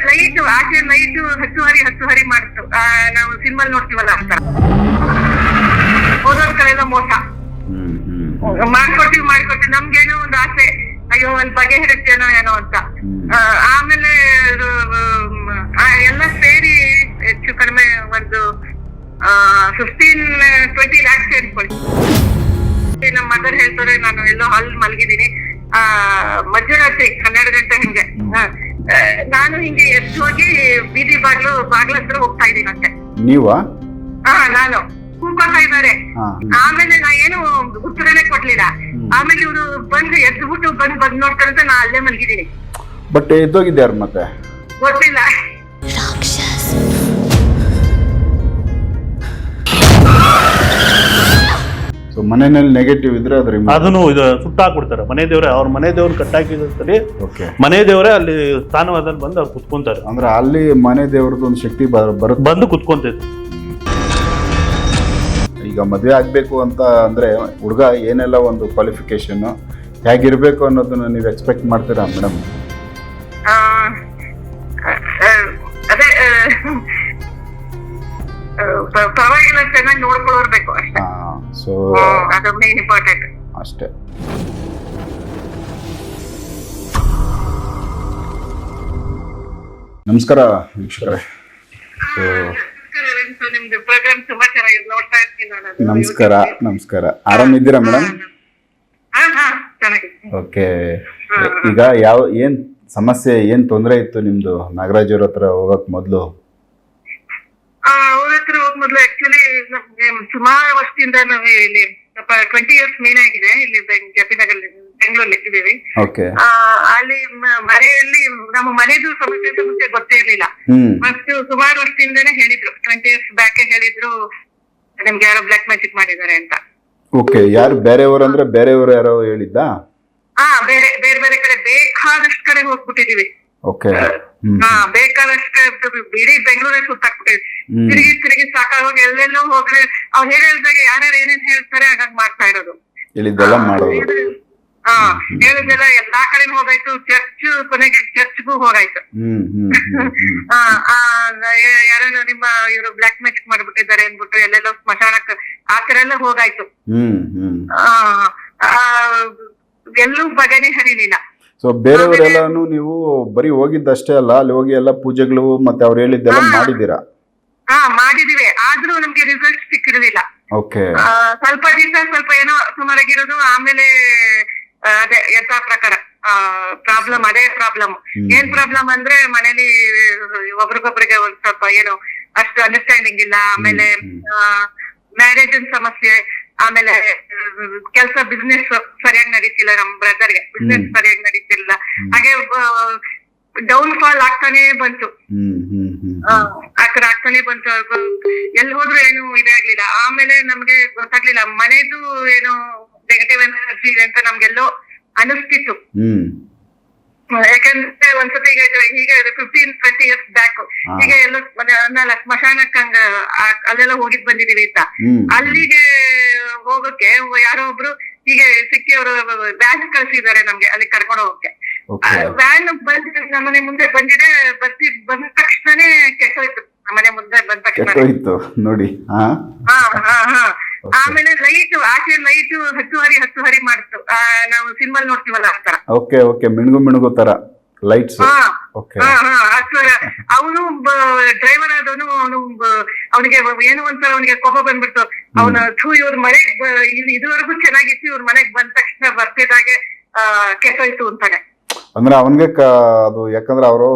Light ಆಚೆ light ಹತ್ತು ಹರಿ ಮಾಡ್ತು. ಆ, ನಾವು ಸಿನಿಮಾ ನೋಡ್ತೀವಲ್ಲ ಅಂತ. ಕಡೆ ಎಲ್ಲ ಮೋಸ. ಮಾಡ್ಕೊಡ್ತೀವಿ ಮಾಡ್ಕೊಡ್ತೀವಿ. ನಮ್ಗೇನೋ ಒಂದು ಆಸೆ. ಅಯ್ಯೋ ಒಂದ್ ಬಗೆಹರಿಸ್ತೇನೋ ಏನೋ ಅಂತ. ಆಮೇಲೆ ಎಲ್ಲ ಸೇರಿ ಹೆಚ್ಚು ಕಡಿಮೆ ಒಂದು ಫಿಫ್ಟೀನ್ ಟ್ವೆಂಟಿ ಲ್ಯಾಕ್ಸ್ ಅನ್ಕೊಳ್ಳಿ ನಮ್ಮ ಮದರ್ ಹೇಳ್ತಾರೆ ನಾನು ಎಲ್ಲೋ ಹಾಲ್ ಮಲಗಿದ್ದೀನಿ. ಆ ಮಧ್ಯರಾತ್ರಿ ಹನ್ನೆರಡು ಗಂಟೆ ಹಿಂಗೆ. ನಾನು ಹಿಂಗೆ ಎಷ್ಟು ಹೋಗಿ ಬೀದಿ ಬಾಗ್ಲು ಬಾಗ್ಲ ಹತ್ರ ಹೋಗ್ತಾ ಇದ್ದೀನಂತೆ ನೀವಾ? ಹಾ ನಾನು. ಕೂಗ್ಕೊಳ್ತಾ ಇದ್ದಾರೆ. ಆಮೇಲೆ ನಾ ಏನು ಉತ್ತರನೇ ಕೊಡ್ಲಿಲ್ಲ. ಆಮೇಲೆ ಇವರು ಬಂದು ಎದ್ಬಿಟ್ಟು ಬಂದ್ ಬಂದ್ ನೋಡ್ತಾರೆ ಅಂತ ನಾ ಅಲ್ಲೇ ಮಲಗಿದ್ದೀನಿ. ಬಟ್ ಎದ್ದೋಗಿದ್ಯಾರು ಮತ್ತೆ? ಗೊತ್ತಿಲ್ಲ. ಸೊ ಮನೆಯಲ್ಲಿ ನೆಗೆಟಿವ್ ಇದ್ರೆ ಅದ್ರ ಅದನ್ನು ಇದು ಸುಟ್ಟಾಕ್ಬಿಡ್ತಾರೆ. ಮನೆ ದೇವ್ರೆ ಅವ್ರ ಮನೆ ದೇವ್ರ ಸರಿ ಓಕೆ ಮನೆ ದೇವರೇ ಅಲ್ಲಿ ಸ್ಥಾನವಾದಲ್ಲಿ ಬಂದು ಅವ್ರು ಕುತ್ಕೊಂತಾರೆ. ಅಂದ್ರೆ ಅಲ್ಲಿ ಮನೆ ದೇವ್ರದ್ದು ಒಂದು ಶಕ್ತಿ ಬಂದು ಕುತ್ಕೊಂತೈತೆ. ಈಗ ಮದುವೆ ಆಗ್ಬೇಕು ಅಂತ ಅಂದ್ರೆ ಹುಡುಗ ಏನೆಲ್ಲ ಒಂದು ಕ್ವಾಲಿಫಿಕೇಶನ್ ಹೇಗಿರ್ಬೇಕು ಅನ್ನೋದನ್ನ ನೀವು ಎಕ್ಸ್ಪೆಕ್ಟ್ ಮಾಡ್ತೀರಾ ಮೇಡಮ್ ಅದೇ ಪರವಾಗಿಲ್ಲ ಚೆನ್ನಾಗಿ ನೋಡ್ಕೊಳ್ಳೋರ್ಬೇಕು ಅಷ್ಟೇ. ಸೊ ಅದು ಮೇನ್ ಇಂಪಾರ್ಟೆಂಟ್ ಅಷ್ಟೇ. ನಮಸ್ಕಾರ ವೀಕ್ಷಕರೇ. ನಮಸ್ಕಾರ ನಮಸ್ಕಾರ ಆರಾಮಿದ್ದೀರಾ ಮೇಡಮ್ ಓಕೆ ಈಗ ಯಾವ ಏನ್ ಸಮಸ್ಯೆ ಏನ್ ತೊಂದರೆ ಇತ್ತು ನಿಮ್ದು? ನಾಗರಾಜ್ ಅವ್ರ ಹತ್ರ ಹೋಗಕ್ ಮೊದಲು? ಅವ್ರ ಹತ್ರ ಹೋಗ್ ಮೊದ್ಲು ಆಕ್ಚುಲಿ ನಮ್ಗೆ ಸುಮಾರು ವರ್ಷದಿಂದ ನಾವು ಇಲ್ಲಿ ಸ್ವಲ್ಪ ಟ್ವೆಂಟಿ ಇಯರ್ಸ್ ಮೇನ್ ಆಗಿದೆ. ಇಲ್ಲಿ ಜಪಿನಗರ್ ಬೆಂಗಳೂರಲ್ಲಿ ಇದ್ದೀವಿ. ಓಕೆ ಆ, ಅಲ್ಲಿ ಮನೆಯಲ್ಲಿ ನಮ್ಮ ಮನೆದು ಸಮಸ್ಯೆ ಮುಂಚೆ ಗೊತ್ತೇ ಇರ್ಲಿಲ್ಲ. ಫಸ್ಟ್ ಸುಮಾರು ವರ್ಷದಿಂದನೇ ಹೇಳಿದ್ರು. ಟ್ವೆಂಟಿ ಇಯರ್ಸ್ ಬ್ಯಾಕ್ ಹೇಳಿದ್ರು ನಿಮ್ಗೆ ಯಾರೋ ಬ್ಲಾಕ್ ಮ್ಯಾಜಿಕ್ ಮಾಡಿದ್ದಾರೆ ಅಂತ. ಓಕೆ ಯಾರು ಬೇರೆಯವರು ಅಂದ್ರೆ ಬೇರೆಯವರು ಯಾರೋ ಹೇಳಿದ್ದ? ಹಾ ಬೇರೆ ಬೇರೆ ಬೇರೆ ಕಡೆ ಬೇಕಾದಷ್ಟು ಕಡೆ ಹೋಗ್ಬಿಟ್ಟಿದೀವಿ ಓಕೆ ಹಾ ಬೇಕಾದಷ್ಟು ಇಡೀ ಬೆಂಗಳೂರಲ್ಲಿ ಸುತ್ತಾಕ್ಬಿಟ್ಟಿದ್ವಿ. ತಿರುಗಿ ತಿರುಗಿ ಸಾಕಾಗೋಗಿ ಎಲ್ಲೆಲ್ಲೋ ಹೋಗ್ರೆ ಅವ್ರು ಹೇಳಿದಾಗ ಹೇಳ್ದಾಗ ಯಾರ್ಯಾರು ಏನೇನ್ ಹೇಳ್ತಾರೆ ಹಾಗಾಗಿ ಮಾಡ್ತಾ ಇರೋದು. ಹೇಳಿದ್ದೆಲ್ಲ ಮಾಡೋದು ಹಾ ಹೇಳಿದೆಲ್ಲ ಎಲ್ಲಾ ಕಡೆ ಹೋಗಾಯ್ತು ಚರ್ಚ್ ಕೊನೆಗೆ ಚರ್ಚ್ಗೂ ಹೋಗಾಯ್ತು. ಯಾರೋ ನಿಮ್ಮ ಇವರು ಬ್ಲಾಕ್ ಮ್ಯಾಜಿಕ್ ಮಾಡ್ಬಿಟ್ಟಿದ್ದಾರೆ ಅನ್ಬಿಟ್ಟು ಎಲ್ಲೆಲ್ಲೋ ಸ್ಮಶಾನಕ್ಕೆ ಆ ಕಡೆ ಎಲ್ಲ ಹೋಗಾಯ್ತು. ಹ್ಮ್ ಹ್ಮ್. ಆ, ಆ, ಎಲ್ಲೂ ಬಗೆನೆ ಹರಿಲಿಲ್ಲ. ಸೊ ಬೇರೆಯವರೆಲ್ಲಾನು ನೀವು ಬರೀ ಹೋಗಿದ್ದಷ್ಟೇ ಅಲ್ಲ ಅಲ್ಲಿ ಹೋಗಿ ಎಲ್ಲ ಪೂಜೆಗಳು ಮತ್ತೆ ಅವ್ರು ಹೇಳಿದ್ದೆಲ್ಲ ಮಾಡಿದ್ದೀರಾ? ಹಾ ಮಾಡಿದೀವಿ. ಆದ್ರೂ ನಮ್ಗೆ ರಿಸಲ್ಟ್ ಸಿಕ್ಕಿರಲಿಲ್ಲ. ಓಕೆ ಆ, ಸ್ವಲ್ಪ ದಿವಸ ಸ್ವಲ್ಪ ಏನೋ ಸುಮಾರಾಗಿರೋದು ಆಮೇಲೆ ಆ, ಅದೇ ಎಂತ ಪ್ರಕಾರ ಪ್ರಾಬ್ಲಮ್ ಅದೇ ಪ್ರಾಬ್ಲಮ್ ಹ್ಮ್. ಏನ್ ಪ್ರಾಬ್ಲಮ್ ಅಂದ್ರೆ ಮನೇಲಿ ಒಬ್ರಿಗೊಬ್ರಿಗೆ ಒಂದ್ ಸ್ವಲ್ಪ ಏನು ಅಷ್ಟು ಅಂಡರ್ಸ್ಟ್ಯಾಂಡಿಂಗ್ ಇಲ್ಲ. ಆಮೇಲೆ ಹ್ಮ್. ಮ್ಯಾರೇಜ್ ಸಮಸ್ಯೆ ಆಮೇಲೆ ಕೆಲಸ ಬಿಸ್ನೆಸ್ ಸರಿಯಾಗಿ ನಡೀತಿಲ್ಲ ನಮ್ ಬ್ರದರ್ಗೆ ಬಿಸ್ನೆಸ್ ಹ್ಮ್. ಸರಿಯಾಗಿ ನಡೀತಿಲ್ಲ ಹಾಗೆ ಡೌನ್ ಫಾಲ್ ಆಗ್ತಾನೆ ಬಂತು. ಆ ಆ ಕಡೆ ಆಗ್ತಾನೆ ಬಂತು. ಎಲ್ಲಿ ಹೋದ್ರು ಏನು ಇದೇ ಆಗ್ಲಿಲ್ಲ. ಆಮೇಲೆ ನಮ್ಗೆ ಗೊತ್ತಾಗ್ಲಿಲ್ಲ. ಮನೆದು ಏನು ನೆಗೆಟಿವ್ ಎನರ್ಜಿ ಇದೆ ಅಂತ ನಮ್ಗೆಲ್ಲೋ ಅನಿಸ್ತಿತ್ತು. ಯಾಕಂದ್ರೆ ಒಂದ್ಸತಿ ಈಗ ಹೀಗೆ ಫಿಫ್ಟೀನ್ ಟ್ವೆಂಟಿ ಇಯರ್ಸ್ ಬ್ಯಾಕ್ ಹೀಗೆ ಎಲ್ಲ ಅನ್ನಲ್ಲ ಸ್ಮಶಾನಕ್ಕೆ ಹಂಗ ಅಲ್ಲೆಲ್ಲ ಹೋಗಿದ್ ಬಂದಿದೀವಿ ಅಂತ. ಅಲ್ಲಿಗೆ ಹೋಗಕ್ಕೆ ಯಾರೋ ಒಬ್ರು ಹೀಗೆ ಸಿಕ್ಕಿ ಅವರು ವ್ಯಾನ್ ಕಳ್ಸಿದ್ದಾರೆ ನಮ್ಗೆ ಅಲ್ಲಿ ಕರ್ಕೊಂಡು ಹೋಗಕ್ಕೆ ವ್ಯಾನ್ ಬಂದ ನಮ್ಮನೆ ಮುಂದೆ ಬಂದಿದೆ ಬರ್ತಿ ಬಂದ ತಕ್ಷಣನೇ ಕೆಟ್ಟೋಯ್ತು ನಮ್ಮನೆ ಮುಂದೆ ಬಂದ ತಕ್ಷಣ ಕೆಟ್ಟೋಯ್ತು ನೋಡಿ ಹಾ? ಹಾ ಹಾ ಹಾ. ಆಮೇಲೆ ಲೈಟ್ ಆಚೆ ಲೈಟ್ ಹತ್ತು ಹರಿ ಹತ್ತು ಹರಿ ಮಾಡ್ತು. ಆ, ನಾವು ಸಿನಿಮಾ ನೋಡ್ತೀವಲ್ಲ ಆ ತರ ಓಕೆ ಓಕೆ. ಮಿಣುಗು ಮಿಣುಗು ತರ ಲೈಟ್ಸ್ ಹಾ ಓಕೆ. ಹಾ ಹಾ. ಹತ್ತು ಅವನು ಡ್ರೈವರ್ ಆದವನು ಅವನು ಅವನಿಗೆ ಏನೋ ಒಂಥರ ಅವನಿಗೆ ಕೋಪ ಬಂದ್ಬಿಡ್ತು. ಅವನ ಥೂ ಇವ್ರ ಮನೆಗ್ ಬ- ಇಲ್ಲಿ ಇದುವರೆಗೂ ಚೆನ್ನಾಗಿತ್ತು ಇವ್ರ ಮನೆಗ್ ಬಂದ ತಕ್ಷಣ ಬರ್ತಿದ್ದಾಗೆ ಆ ಕೆಟ್ಟೋಯ್ತು ಅಂತಾನೆ. ಅಂದ್ರೆ ಅವನಿಗೆ ಕ ಅದು ಯಾಕಂದ್ರೆ ಅವರು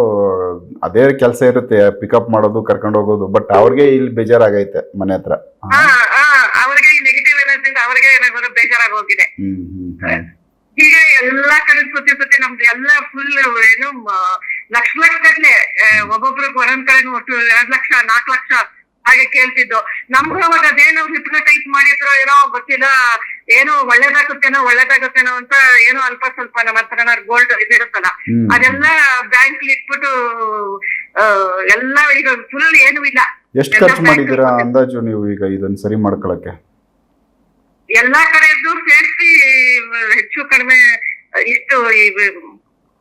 ಅದೇ ಕೆಲಸ ಇರುತ್ತೆ ಪಿಕಪ್ ಮಾಡೋದು ಕರ್ಕೊಂಡು ಹೋಗೋದು ಬಟ್ ಅವ್ರಿಗೆ ಇಲ್ಲಿ ಬೇಜಾರಾಗೈತೆ ಮನೆ ಹತ್ರ. ಹಾ ಹಾ ಅವ್ರಿಗೆ ಈ ನೆಗೆಟಿವ್ ಎನರ್ಜಿಂದ ಅವ್ರಿಗೆ ಏನಾದ್ರು ಬೇಜಾರಾಗಿ ಹೋಗಿದೆ. ಹ್ಮ್ ಹ್ಮ್ ಹ್ಮ್. ಹೀಗೆ ಎಲ್ಲಾ ಕಡೆ ಸುತ್ತಿ ಸುತ್ತಿ ನಮ್ದು ಎಲ್ಲ ಫುಲ್ ಏನು ಮ- ಲಕ್ಷ ಲಕ್ಷ ಗಟ್ಲೆ ಒಬ್ಬೊಬ್ರಿಗೆ ಒಂದೊಂದ್ ಕಡೆ ಒಟ್ಟು ಎರಡ್ ಲಕ್ಷ ನಾಲ್ಕ್ ಲಕ್ಷ ಹಾಗೆ ಕೇಳ್ತಿದ್ದು. ನಮ್ಗೂ ಅವಾಗ ಅದೇನೋ ಹಿಪ್ನಟೈಸ್ ಮಾಡಿದ್ರು ಏನೋ ಗೊತ್ತಿಲ್ಲ ಏನೋ ಒಳ್ಳೇದಾಗುತ್ತೇನೋ ಒಳ್ಳೇದಾಗುತ್ತೇನೋ ಅಂತ ಏನೋ ಅಲ್ಪ ಸ್ವಲ್ಪ ನಮ್ಮ ಹತ್ರ ಗೋಲ್ಡ್ ಇದಿರುತ್ತಲ್ಲ. ಅದೆಲ್ಲ ಬ್ಯಾಂಕ್ ಇಟ್ಬಿಟ್ಟು ಎಲ್ಲ ಈಗ ಫುಲ್ ಏನೂ ಇಲ್ಲ. ಎಷ್ಟು ಖರ್ಚು ಮಾಡಿದ್ದೀರಾ ಅಂದಾಜು ನೀವು ಈಗ ಇದನ್ನ ಸರಿ ಮಾಡ್ಕೊಳಕ್ಕೆ? ಎಲ್ಲಾ ಕಡೆದು ಸೇರಿಸಿ ಹೆಚ್ಚು ಕಡಿಮೆ ಇಷ್ಟು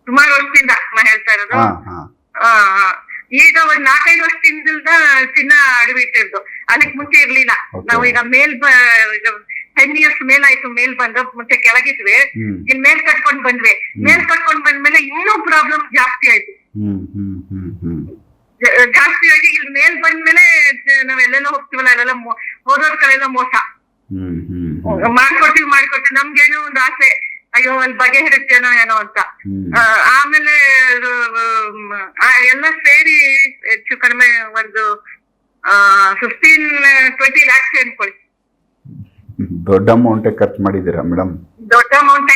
ಸುಮಾರು ವರ್ಷದಿಂದ ಹೇಳ್ತಾ ಇರೋದು. ಈಗ ಒಂದ್ ನಾಲ್ಕೈದು ವರ್ಷದಿಂದ ಚಿನ್ನ ಅಡವಿ ಇಟ್ಟಿರ್ದು. ಅದಕ್ ಮುಂಚೆ ಇರ್ಲಿಲ್ಲ. ನಾವು ಈಗ ಮೇಲ್ ಟೆನ್ ಇಯರ್ಸ್ ಮೇಲಾಯ್ತು ಮೇಲ್ ಬಂದ ಮುಂಚೆ ಕೆಳಗಿದ್ವಿ. ಇನ್ ಮೇಲ್ ಕಟ್ಕೊಂಡ್ ಬಂದ್ವಿ. ಮೇಲ್ ಕಟ್ಕೊಂಡ್ ಬಂದ್ಮೇಲೆ ಇನ್ನೂ ಪ್ರಾಬ್ಲಮ್ ಜಾಸ್ತಿ ಆಯ್ತು. ಜಾಸ್ತಿ ಆಗಿ ಇಲ್ಲಿ ಮೇಲ್ ಬಂದ್ಮೇಲೆ ನಾವೆಲ್ಲೆಲ್ಲ ನಾವ್ ಎಲ್ಲೆಲ್ಲ ಹೋಗ್ತೀವಲ್ಲ ಅಲ್ಲೆಲ್ಲ ಹೋದೋರ್ ಕಡೆಲ್ಲ ಮೋಸ. ಮಾಡ್ಕೊಡ್ತೀವಿ ಮಾಡ್ಕೊಡ್ತೀವಿ. ನಮ್ಗೇನೋ ಒಂದು ಆಸೆ. ಅಯ್ಯೋ ಒಂದ್ ಬಗೆ ಹಿಡಿತೇನೋ ಏನೋ ಅಂತ. ಆಮೇಲೆ ಎಲ್ಲ ಸೇರಿ ಹೆಚ್ಚು ಕಡಿಮೆ ಒಂದು ಫಿಫ್ಟೀನ್ ಟ್ವೆಂಟಿ ಲ್ಯಾಕ್ಸ್ ಅನ್ಕೊಳ್ಳಿ. ದೊಡ್ಡ ಅಮೌಂಟ್ ಖರ್ಚು ಮಾಡಿದ್ದೀರಾ ಮೇಡಮ್ ದೊಡ್ಡ ಅಮೌಂಟ್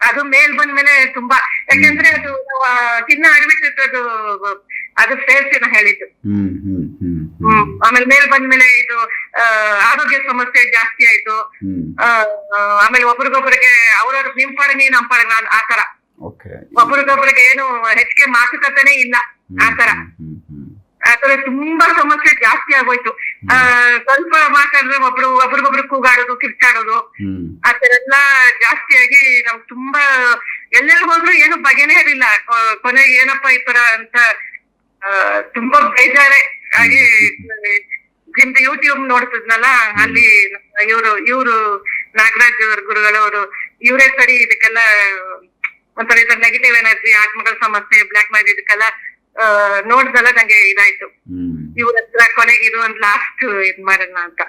ಅದು ಮೇಲ್ ಬಂದ್ಮೇಲೆ ತುಂಬಾ. ಯಾಕಂದ್ರೆ ಅದು ತಿನ್ನ ಅಡ್ಬಿಟ್ಟಿತ್ತು ಅದು ಅದು ಸೇರ್ಸಿನ ಹೇಳಿದ್ದು. ಹ್ಮ್ ಹ್ಮ್. ಆಮೇಲೆ ಮೇಲ್ ಬಂದ್ಮೇಲೆ ಇದು ಆರೋಗ್ಯ ಸಮಸ್ಯೆ ಜಾಸ್ತಿ ಆಯ್ತು. ಆಮೇಲೆ ಒಬ್ರಿಗೊಬ್ರಿಗೆ ಅವ್ರವ್ರ ನಿಮ್ ಪಾಡ ನೀನ್ ನಮ್ ಪಾಡ ನಾನ್ ಆ ತರ. ಓಕೆ. ಒಬ್ರಿಗೊಬ್ರಿಗೆ ಏನು ಹೆಚ್ಚಿಗೆ ಮಾತುಕತೆನೆ ಇಲ್ಲ ಆತರ ಆತರ ತುಂಬಾ ಸಮಸ್ಯೆ ಜಾಸ್ತಿ ಆಗೋಯ್ತು. ಆ ಸ್ವಲ್ಪ ಮಾತಾಡಿದ್ರೆ ಒಬ್ರು ಒಬ್ರಿಗೊಬ್ರು ಕೂಗಾಡೋದು ಕಿರ್ಚಾಡೋದು. ಆತರ ಎಲ್ಲಾ ಜಾಸ್ತಿ ಆಗಿ ನಾವ್ ತುಂಬಾ ಎಲ್ಲೆಲ್ಲಿ ಹೋದ್ರು ಏನು ಬಗೆನೇ ಇರಲಿಲ್ಲ. ಕೊನೆಗೆ ಏನಪ್ಪ ಈ ತರ ಅಂತ ತುಂಬಾ ಬೇಜಾರೆ. ನಿಮ್ದು ಯೂಟ್ಯೂಬ್ ನೋಡ್ತಿದ್ನಲ್ಲ ಅಲ್ಲಿ ಇವರು ಇವರು ನಾಗರಾಜ್ ಅವ್ರ ಗುರುಗಳವರು ಇವರೇ ಸರಿ ಇದಕ್ಕೆಲ್ಲ ಒಂಥರ ಈ ನೆಗೆಟಿವ್ ಎನರ್ಜಿ ಆತ್ಮಗಳ ಸಮಸ್ಯೆ ಬ್ಲಾಕ್ ಮ್ಯಾಜಿಕ್ ಇದಕ್ಕೆಲ್ಲ ನೋಡಿದಲ್ಲ ನಂಗೆ ಇದಾಯ್ತು. ಇವ್ರ ಹತ್ರ ಕೊನೆಗೆ ಇದು ಒಂದ್ ಲಾಸ್ಟ್ ಇದ್ ಮಾಡೋಣ ಅಂತ.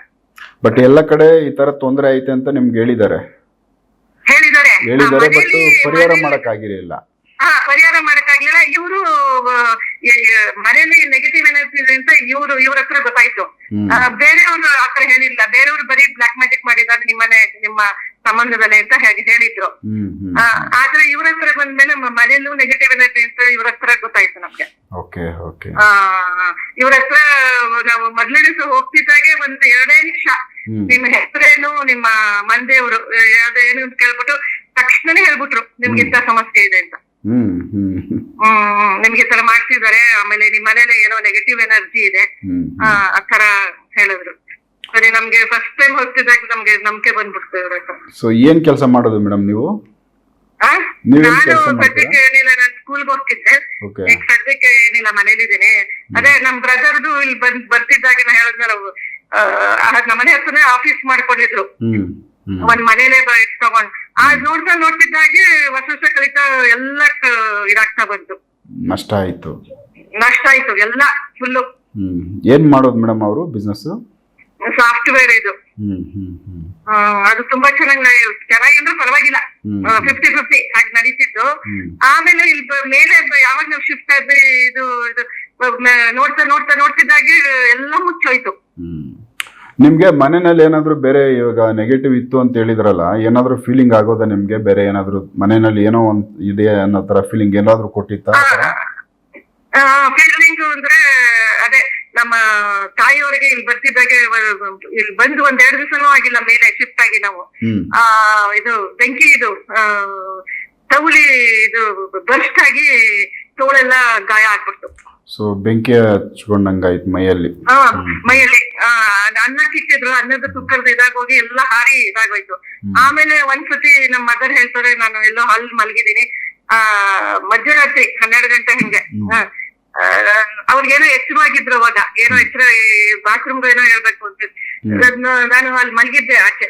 ಬಟ್ ಎಲ್ಲ ಕಡೆ ಈ ತರ ತೊಂದರೆ ಐತೆ ಅಂತ ನಿಮ್ಗೆ ಹೇಳಿದ್ದಾರೆ ಹೇಳಿದ್ದಾರೆ ಬಟ್ ಪರಿಹಾರ ಮಾಡಕ್ ಆಗಿರಲಿಲ್ಲ ಹಾ ಪರಿಹಾರ ಮಾಡಕ್ಕಾಗ್ಲಿಲ್ಲ. ಇವರು ಮನೆಯಲ್ಲಿ ನೆಗೆಟಿವ್ ಎನರ್ಜಿ ಇದೆ ಅಂತ ಇವರು ಇವ್ರ ಹತ್ರ ಗೊತ್ತಾಯ್ತು. ಬೇರೆಯವರು ಆತರ ಹೇಳಿಲ್ಲ. ಬೇರೆಯವ್ರು ಬರೀ ಬ್ಲಾಕ್ ಮ್ಯಾಜಿಕ್ ಮಾಡಿದ್ದಾರೆ ನಿಮ್ಮನೆ ನಿಮ್ಮ ಸಂಬಂಧದಲ್ಲಿ ಅಂತ ಹೇಗೆ ಹೇಳಿದ್ರು. ಆದ್ರೆ ಇವ್ರ ಹತ್ರ ಬಂದ್ಮೇಲೆ ಮನೆಯಲ್ಲೂ ನೆಗೆಟಿವ್ ಎನರ್ಜಿ ಅಂತ ಇವ್ರ ಹತ್ರ ಗೊತ್ತಾಯ್ತು ನಮ್ಗೆ. Okay okay. ಆ ಇವ್ರ ಹತ್ರ ನಾವು ಮೊದ್ಲೇ ದಿವಸ ಹೋಗ್ತಿದ್ದಾಗೆ ಒಂದ್ ಎರಡೇ ನಿಮಿಷ. ನಿಮ್ಮ ಹೆಸರೇನು ನಿಮ್ಮ ಮಂದಿಯವರು ಯಾವ್ದೇನು ಅಂತ ಕೇಳ್ಬಿಟ್ಟು ತಕ್ಷಣನೇ ಹೇಳ್ಬಿಟ್ರು ನಿಮ್ಗೆ ಇಂಥ ಸಮಸ್ಯೆ ಇದೆ ಅಂತ. ನಿಮ್ಗೆ ತರ ಮಾಡ್ತಿದ್ದಾರೆ ಆಮೇಲೆ ನಿಮ್ ಮನೇಲೆ ಏನೋ ನೆಗೆಟಿವ್ ಎನರ್ಜಿ ಇದೆ. ಆತರ ಆ ಆ ತರ ಹೇಳಿದ್ರು. ಸರಿ ನಮ್ಗೆ ಫಸ್ಟ್ ಟೈಮ್ ಹೋಗ್ತಿದ್ದಾಗ ನಮ್ಗೆ ನಂಬಿಕೆ ಬಂದ್ಬಿಡ್ತು ಇವ್ರ ಸೊ ಏನ್ ಕೆಲಸ ಮಾಡೋದು ಮೇಡಮ್ ನೀವು? ನಾನು? ಸದ್ಯಕ್ಕೆ ಏನಿಲ್ಲ ನಾನು ಸ್ಕೂಲ್ಗೆ ಹೋಗ್ತಿದ್ದೆ. ಈಗ ಸದ್ಯಕ್ಕೆ ಏನಿಲ್ಲ ಮನೇಲಿದ್ದೀನಿ. ಅದೇ ನಮ್ ಬ್ರದರ್ದು ಇಲ್ಲಿ ಬಂದ್ ಬರ್ತಿದ್ದಾಗ ನಾ ಹೇಳಿದ್ನಲ್ಲ ನಮ್ಮ ಮನೆ ಹತ್ರನೇ ಆಫೀಸ್ ಮಾಡ್ಕೊಂಡಿದ್ರು. ಒಂದ್ ಮನೇಲೆ ತಗೊಂಡ್ ಆ ನೋಡ್ತಾ ನೋಡ್ತಿದ್ದಾಗೆ ಹೊಸ ಹೊಸ ಕಲಿತಾ ಎಲ್ಲ ಇದಾಗ್ತಾ ಬಂತು. ನಷ್ಟ ಆಯ್ತು. ನಷ್ಟ ಆಯ್ತು ಎಲ್ಲ ಫುಲ್ ಹ್ಮ್. ಏನ್ ಮಾಡೋದು ಮೇಡಮ್ ಅವರು ಬಿಸ್ನೆಸ್ ಸಾಫ್ಟ್ವೇರ್ ಇದು. ಹ್ಮ್ ಹ್ಮ್ ಹ್ಮ್. ಆ, ಅದು ತುಂಬಾ ಚೆನ್ನಾಗಿ ಚೆನ್ನಾಗಿ ಅಂದ್ರೆ ಪರವಾಗಿಲ್ಲ. ಫಿಫ್ಟಿ ಫಿಫ್ಟಿ ಹಾಗೆ ನಡೀತಿತ್ತು. ಹ್ಮ್. ಆಮೇಲೆ ಇಲ್ಲಿ ಬ- ಮೇಲೆ ಬ- ಯಾವಾಗ ನಾವು ಶಿಫ್ಟ್ ಆದ್ರೆ ಇದು ಇದು ಬ- ಮ- ನೋಡ್ತಾ ನೋಡ್ತಾ ನೋಡ್ತಿದ್ದಾಗೆ ಎಲ್ಲ ಮುಚ್ಚೋಯ್ತು. ಹ್ಮ್. ನಿಮ್ಗೆ ಮನೆಯಲ್ಲಿ ಏನಾದರೂ ಬೇರೆ ಇವಾಗ ನೆಗೆಟಿವ್ ಇತ್ತು ಅಂತ ಹೇಳಿದ್ರಲ್ಲ ಏನಾದರೂ ಫೀಲಿಂಗ್ ಆಗೋದಾ ನಿಮಗೆ ಬೇರೆ ಏನಾದರೂ? ಮನೆಯಲ್ಲಿ ಏನೋ ಒಂದು ಇದೆ ಅನ್ನೋ ತರ ಫೀಲಿಂಗ್ ಏನಾದರೂ ಕೊಟ್ಟಿತ್ತ ಫೀಲಿಂಗ್ ಅಂದ್ರೆ ಅದೇ ನಮ್ಮ ತಾಯಿಯವರಿಗೆ ಇಲ್ಲಿ ಬರ್ತಿದ್ದಾಗೆ ಇಲ್ಲಿ ಬಂದು ಒಂದ್ ಎರಡು ದಿವಸನೂ ಆಗಿಲ್ಲ ಮೇಲೆ ಶಿಫ್ಟ್ ಆಗಿ ನಾವು. ಆ ಇದು ಬೆಂಕಿ ಇದು ತೌಲಿ ಇದು ಬರ್ಸ್ಟ್ ಆಗಿ ತೋಳೆಲ್ಲ ಗಾಯ ಆಗ್ಬಿಡ್ತು. ಸೊ ಬೆಂಕಿ ಹಚ್ಕೊಂಡಂಗಾಯ್ತು ಮೈಯಲ್ಲಿ. ಆ ಮೈಯಲ್ಲಿ. ಆ ಅನ್ನ ಕಿಟ್ಟಿದ್ರು ಅನ್ನದ ಕುಕ್ಕರ್ ಇದಾಗೋಗಿ ಎಲ್ಲ ಹಾರಿ ಇದಾಗೋಯ್ತು. ಆಮೇಲೆ ಒಂದ್ಸತಿ ನಮ್ ಮದರ್ ಹೇಳ್ತಾರೆ ನಾನು ಎಲ್ಲೋ ಹಲ್ ಮಲಗಿದೀನಿ ಆ ಮಧ್ಯರಾತ್ರಿ ಹನ್ನೆರಡು ಗಂಟೆ ಹಿಂಗೆ. ಅವ್ರಿಗೇನೋ ಎಚ್ಚರವಾಗಿದ್ರು ಅವಾಗ. ಏನೋ ಎಚ್ಚರ ಬಾತ್ರೂಮ್ ಏನೋ ಹೇಳ್ಬೇಕು ಅಂತ. ನಾನು ಅಲ್ಲಿ ಮಲಗಿದ್ದೆ ಆಚೆ.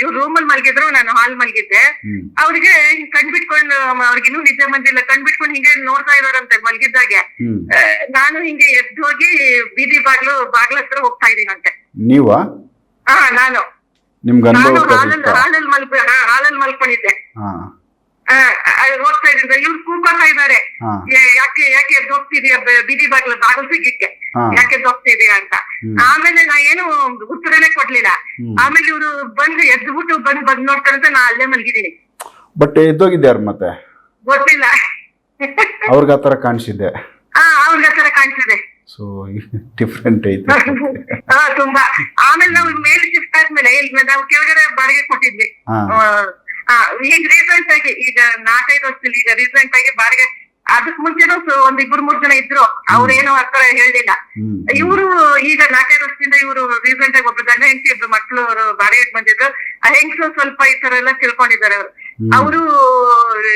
ಇವ್ರು ರೂಮ್ ಅಲ್ಲಿ ಮಲಗಿದ್ರು ನಾನು ಹಾಲ್ ಮಲಗಿದ್ದೆ. ಅವ್ರಿಗೆ ಹಿಂಗ್ ಕಣ್ಬಿಟ್ಕೊಂಡು ಅವ್ರಿಗೆ ಇನ್ನೂ ನಿದ್ದೆ ಬಂದಿಲ್ಲ. ಕಣ್ಬಿಟ್ಕೊಂಡು ಹಿಂಗೆ ನೋಡ್ತಾ ಇದಾರಂತೆ ಮಲಗಿದ್ದಾಗೆ ನಾನು ಹಿಂಗೆ ಎದ್ದು ಹೋಗಿ ಬೀದಿ ಬಾಗ್ಲು ಬಾಗ್ಲ ಹತ್ರ ಹೋಗ್ತಾ ಇದೀನಂತೆ ನೀವಾ? ಹಾ ನಾನು. ನಿಮ್ಗೆ ಹಾಲಲ್ಲಿ ಮಲ್ಕ ಹಾ, ಹಾಲಲ್ಲಿ ಮಲ್ಕೊಂಡಿದ್ದೆ. ಅಲ್ಲಿ ಹೋಗ್ತಾ ಇದ್ದೆ ಇವ್ರು ಕೂಗ್ತಾ ಇದ್ದಾರೆ. ಯಾಕೆ ಯಾಕೆ ಎದ್ದು ಹೋಗ್ತಿದೀಯ ಬ- ಬೀದಿ ಬಾಗ್ಲ ಬಾಗಿಲು ಸಿಗಿಕ್ಕೆ ಯಾಕೆ ಎದ್ದು ಹೋಗ್ತಿದೀಯ ಅಂತ. ಆಮೇಲೆ ನಾ ಏನು ಉತ್ತರನೇ ಕೊಡ್ಲಿಲ್ಲ. ಆಮೇಲೆ ಇವ್ರು ಬಂದು ಎದ್ದು ಬಿಟ್ಟು ಬಂದ್ ಬಂದು ನೋಡ್ಕೊಂಡ್ರೆ ನಾ ಅಲ್ಲೇ ಮಲ್ಗಿದೀನಿ ಬಟ್ ಎದ್ದೋಗಿದ್ದಾರ ಮತ್ತೆ? ಗೊತ್ತಿಲ್ಲ. ಅವ್ರಿಗೆ ಆತರ ಕಾಣಿಸಿದ್ದೆ. ಅವ್ರಿಗೆ ಹತ್ರ ಕಾಣಿಸಿದೆ. ಸೊ ಡಿಫ್ರೆಂಟ್ ಐತೆ. ತುಂಬಾ. ಆಮೇಲೆ ನಾವು ಮೇಲೆ ಶಿಫ್ಟ್ ಆದ್ಮೇಲೆ ಇಲ್ಲಿ ನಾವು ಕೆಳಗಡೆ ಬಾಡಿಗೆ ಕೊಟ್ಟಿದ್ವಿ. ಈಗ ರೀಸೆಂಟ್ ಆಗಿ ಈಗ ನಾಲ್ಕೈದು ವರ್ಷದಲ್ಲಿ ಈಗ ರೀಸೆಂಟ್ ಆಗಿ ಬಾಡಿಗೆ ಅದಕ್ ಮುಂಚೆನೂ ಒಂದ್ ಇಬ್ರು ಮೂರ್ ಜನ ಇದ್ರು. ಅವ್ರೇನು ಏನೋ ಅರ್ಥ ಹೇಳಿಲ್ಲ ಇವರು ಈಗ ನಾಲ್ಕೈದು ವರ್ಷದಿಂದ ಇವರು ರೀಸೆಂಟ್ ಆಗಿ ಒಬ್ರು ಗಂಡ ಹೆಂಡತಿ ಇಬ್ರು ಮಕ್ಳು ಅವರು ಬಾಡಿಗೆಗೆ ಬಂದಿದ್ರು. ಆ ಹೆಂಗ್ಸು ಸ್ವಲ್ಪ ಈ ತರ ಎಲ್ಲ ತಿಳ್ಕೊಂಡಿದ್ದಾರೆ ಅವರು. ಅವರು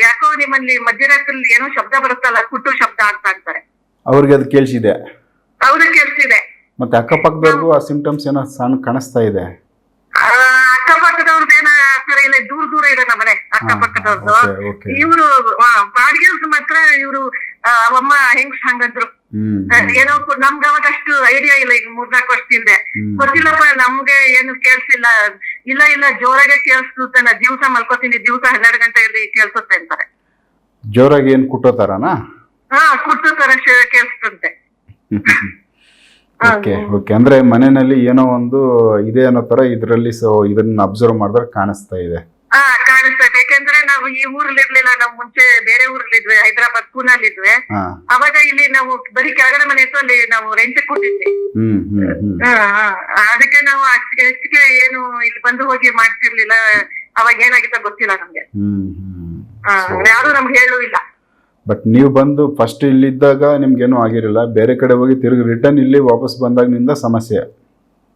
ಯಾಕೋ ನಿಮ್ಮಲ್ಲಿ ಮಧ್ಯರಾತ್ರಿ ಏನೋ ಶಬ್ದ ಬರುತ್ತಲ್ಲ ಕುಟ್ಟು ಶಬ್ದ ಅಂತ ಅಂತಾರೆ. ಅವ್ರಿಗೆ ಅದು ಕೇಳಿಸಿದೆ. ಅವ್ರು ಕೇಳಿಸಿದೆ. ಮತ್ತೆ ಅಕ್ಕಪಕ್ಕದವ್ರಿಗೂ ಆ ಸಿಂಪ್ಟಮ್ಸ್ ಏನೋ ಸಣ್ಣ ಕಾಣಿಸ್ತಾ ಇದೆ. ಅಕ್ಕಪಕ್ಕದವ್ರದ್ದು ಏನ ಸರ ಇಲ್ಲ ದೂರ ದೂರ ಇದೆ ನಮ್ಮನೆ ಅಕ್ಕಪಕ್ಕದವ್ರದ್ದು. ಇವರು ಬಾಡಿಗೆ ಮಾತ್ರ ಇವ್ರು ಅಮ್ಮ ಹೆಂಗ್ ಹಂಗಂದ್ರು. ಏನೋ ನಮ್ಗೆ ಅವಾಗ ಅಷ್ಟು ಐಡಿಯಾ ಇಲ್ಲ ಈಗ ಮೂರ್ನಾಲ್ಕು ವರ್ಷ ಹಿಂದೆ. ಗೊತ್ತಿಲ್ಲಪ್ಪ ನಮ್ಗೆ ಏನು ಕೇಳ್ಸಿಲ್ಲ. ಇಲ್ಲ ಇಲ್ಲ ಜೋರಾಗೆ ಕೇಳಿಸುತ್ತೆ ನಾ ದಿವಸ ಮಲ್ಕೋತೀನಿ ದಿವಸ ಹನ್ನೆರಡು ಗಂಟೆಯಲ್ಲಿ ಕೇಳಿಸುತ್ತೆ ಅಂತಾರೆ. ಜೋರಾಗಿ ಏನ್ ಕುಟ್ಟೋತಾರನಾ ಹಾ ಕುಟ್ಟೋತಾರ ತರ ಕೇಳಿಸ್ತಂತೆ ಓಕೆ ಓಕೆ. ಅಂದ್ರೆ ಮನೆಯಲ್ಲಿ ಏನೋ ಒಂದು ಇದೆ ಅನ್ನೋ ತರ ಇದರಲ್ಲಿ ಸೊ ಇದನ್ನ ಅಬ್ಸರ್ವ್ ಮಾಡಿದ್ರೆ ಕಾಣಿಸ್ತಾ ಇದೆ. ಹಾ ಕಾಣಿಸ್ತೈತೆ ಯಾಕಂದ್ರೆ ನಾವು ಈ ಊರಲ್ಲಿ ಇರ್ಲಿಲ್ಲ ನಾವು ಮುಂಚೆ ಬೇರೆ ಊರಲ್ಲಿ ಇದ್ವಿ ಹೈದರಾಬಾದ್ ಪೂನಲ್ಲಿ ಇದ್ವಿ ಹಾ. ಅವಾಗ ಇಲ್ಲಿ ನಾವು ಬರೀ ಕೆಳಗಡೆ ಮನೆ ಇತ್ತು ಅಲ್ಲಿ ನಾವು ರೆಂಟ್ ಕೊಟ್ಟಿದ್ವಿ. ಹ್ಮ್ ಹ್ಮ್ ಹ್ಮ್. ಹಾ, ಹಾ. ಅದಕ್ಕೆ ನಾವು ಅಷ್ಟಕ್ಕೆ ಹೆಚ್ಚಿಗೆ ಏನು ಇಲ್ಲಿ ಬಂದು ಹೋಗಿ ಮಾಡ್ತಿರ್ಲಿಲ್ಲ. ಅವಾಗ ಏನಾಗಿತ್ತ ಗೊತ್ತಿಲ್ಲ ನಮ್ಗೆ. ಹ್ಮ್ ಹ್ಮ್. ಹಾ, ಯಾರು ನಮ್ಗೆ ಹೇಳು ಇಲ್ಲ ಬಟ್ ನೀವು ಬಂದು ಫಸ್ಟ್ ಇಲ್ಲಿದ್ದಾಗ ನಿಮ್ಗೇನು ಆಗಿರಲಿಲ್ಲ. ಬೇರೆ ಕಡೆ ಹೋಗಿ ತಿರುಗಿ ರಿಟರ್ನ್ ಇಲ್ಲಿ ವಾಪಸ್ ಬಂದಾಗಿನಿಂದ ಸಮಸ್ಯೆ.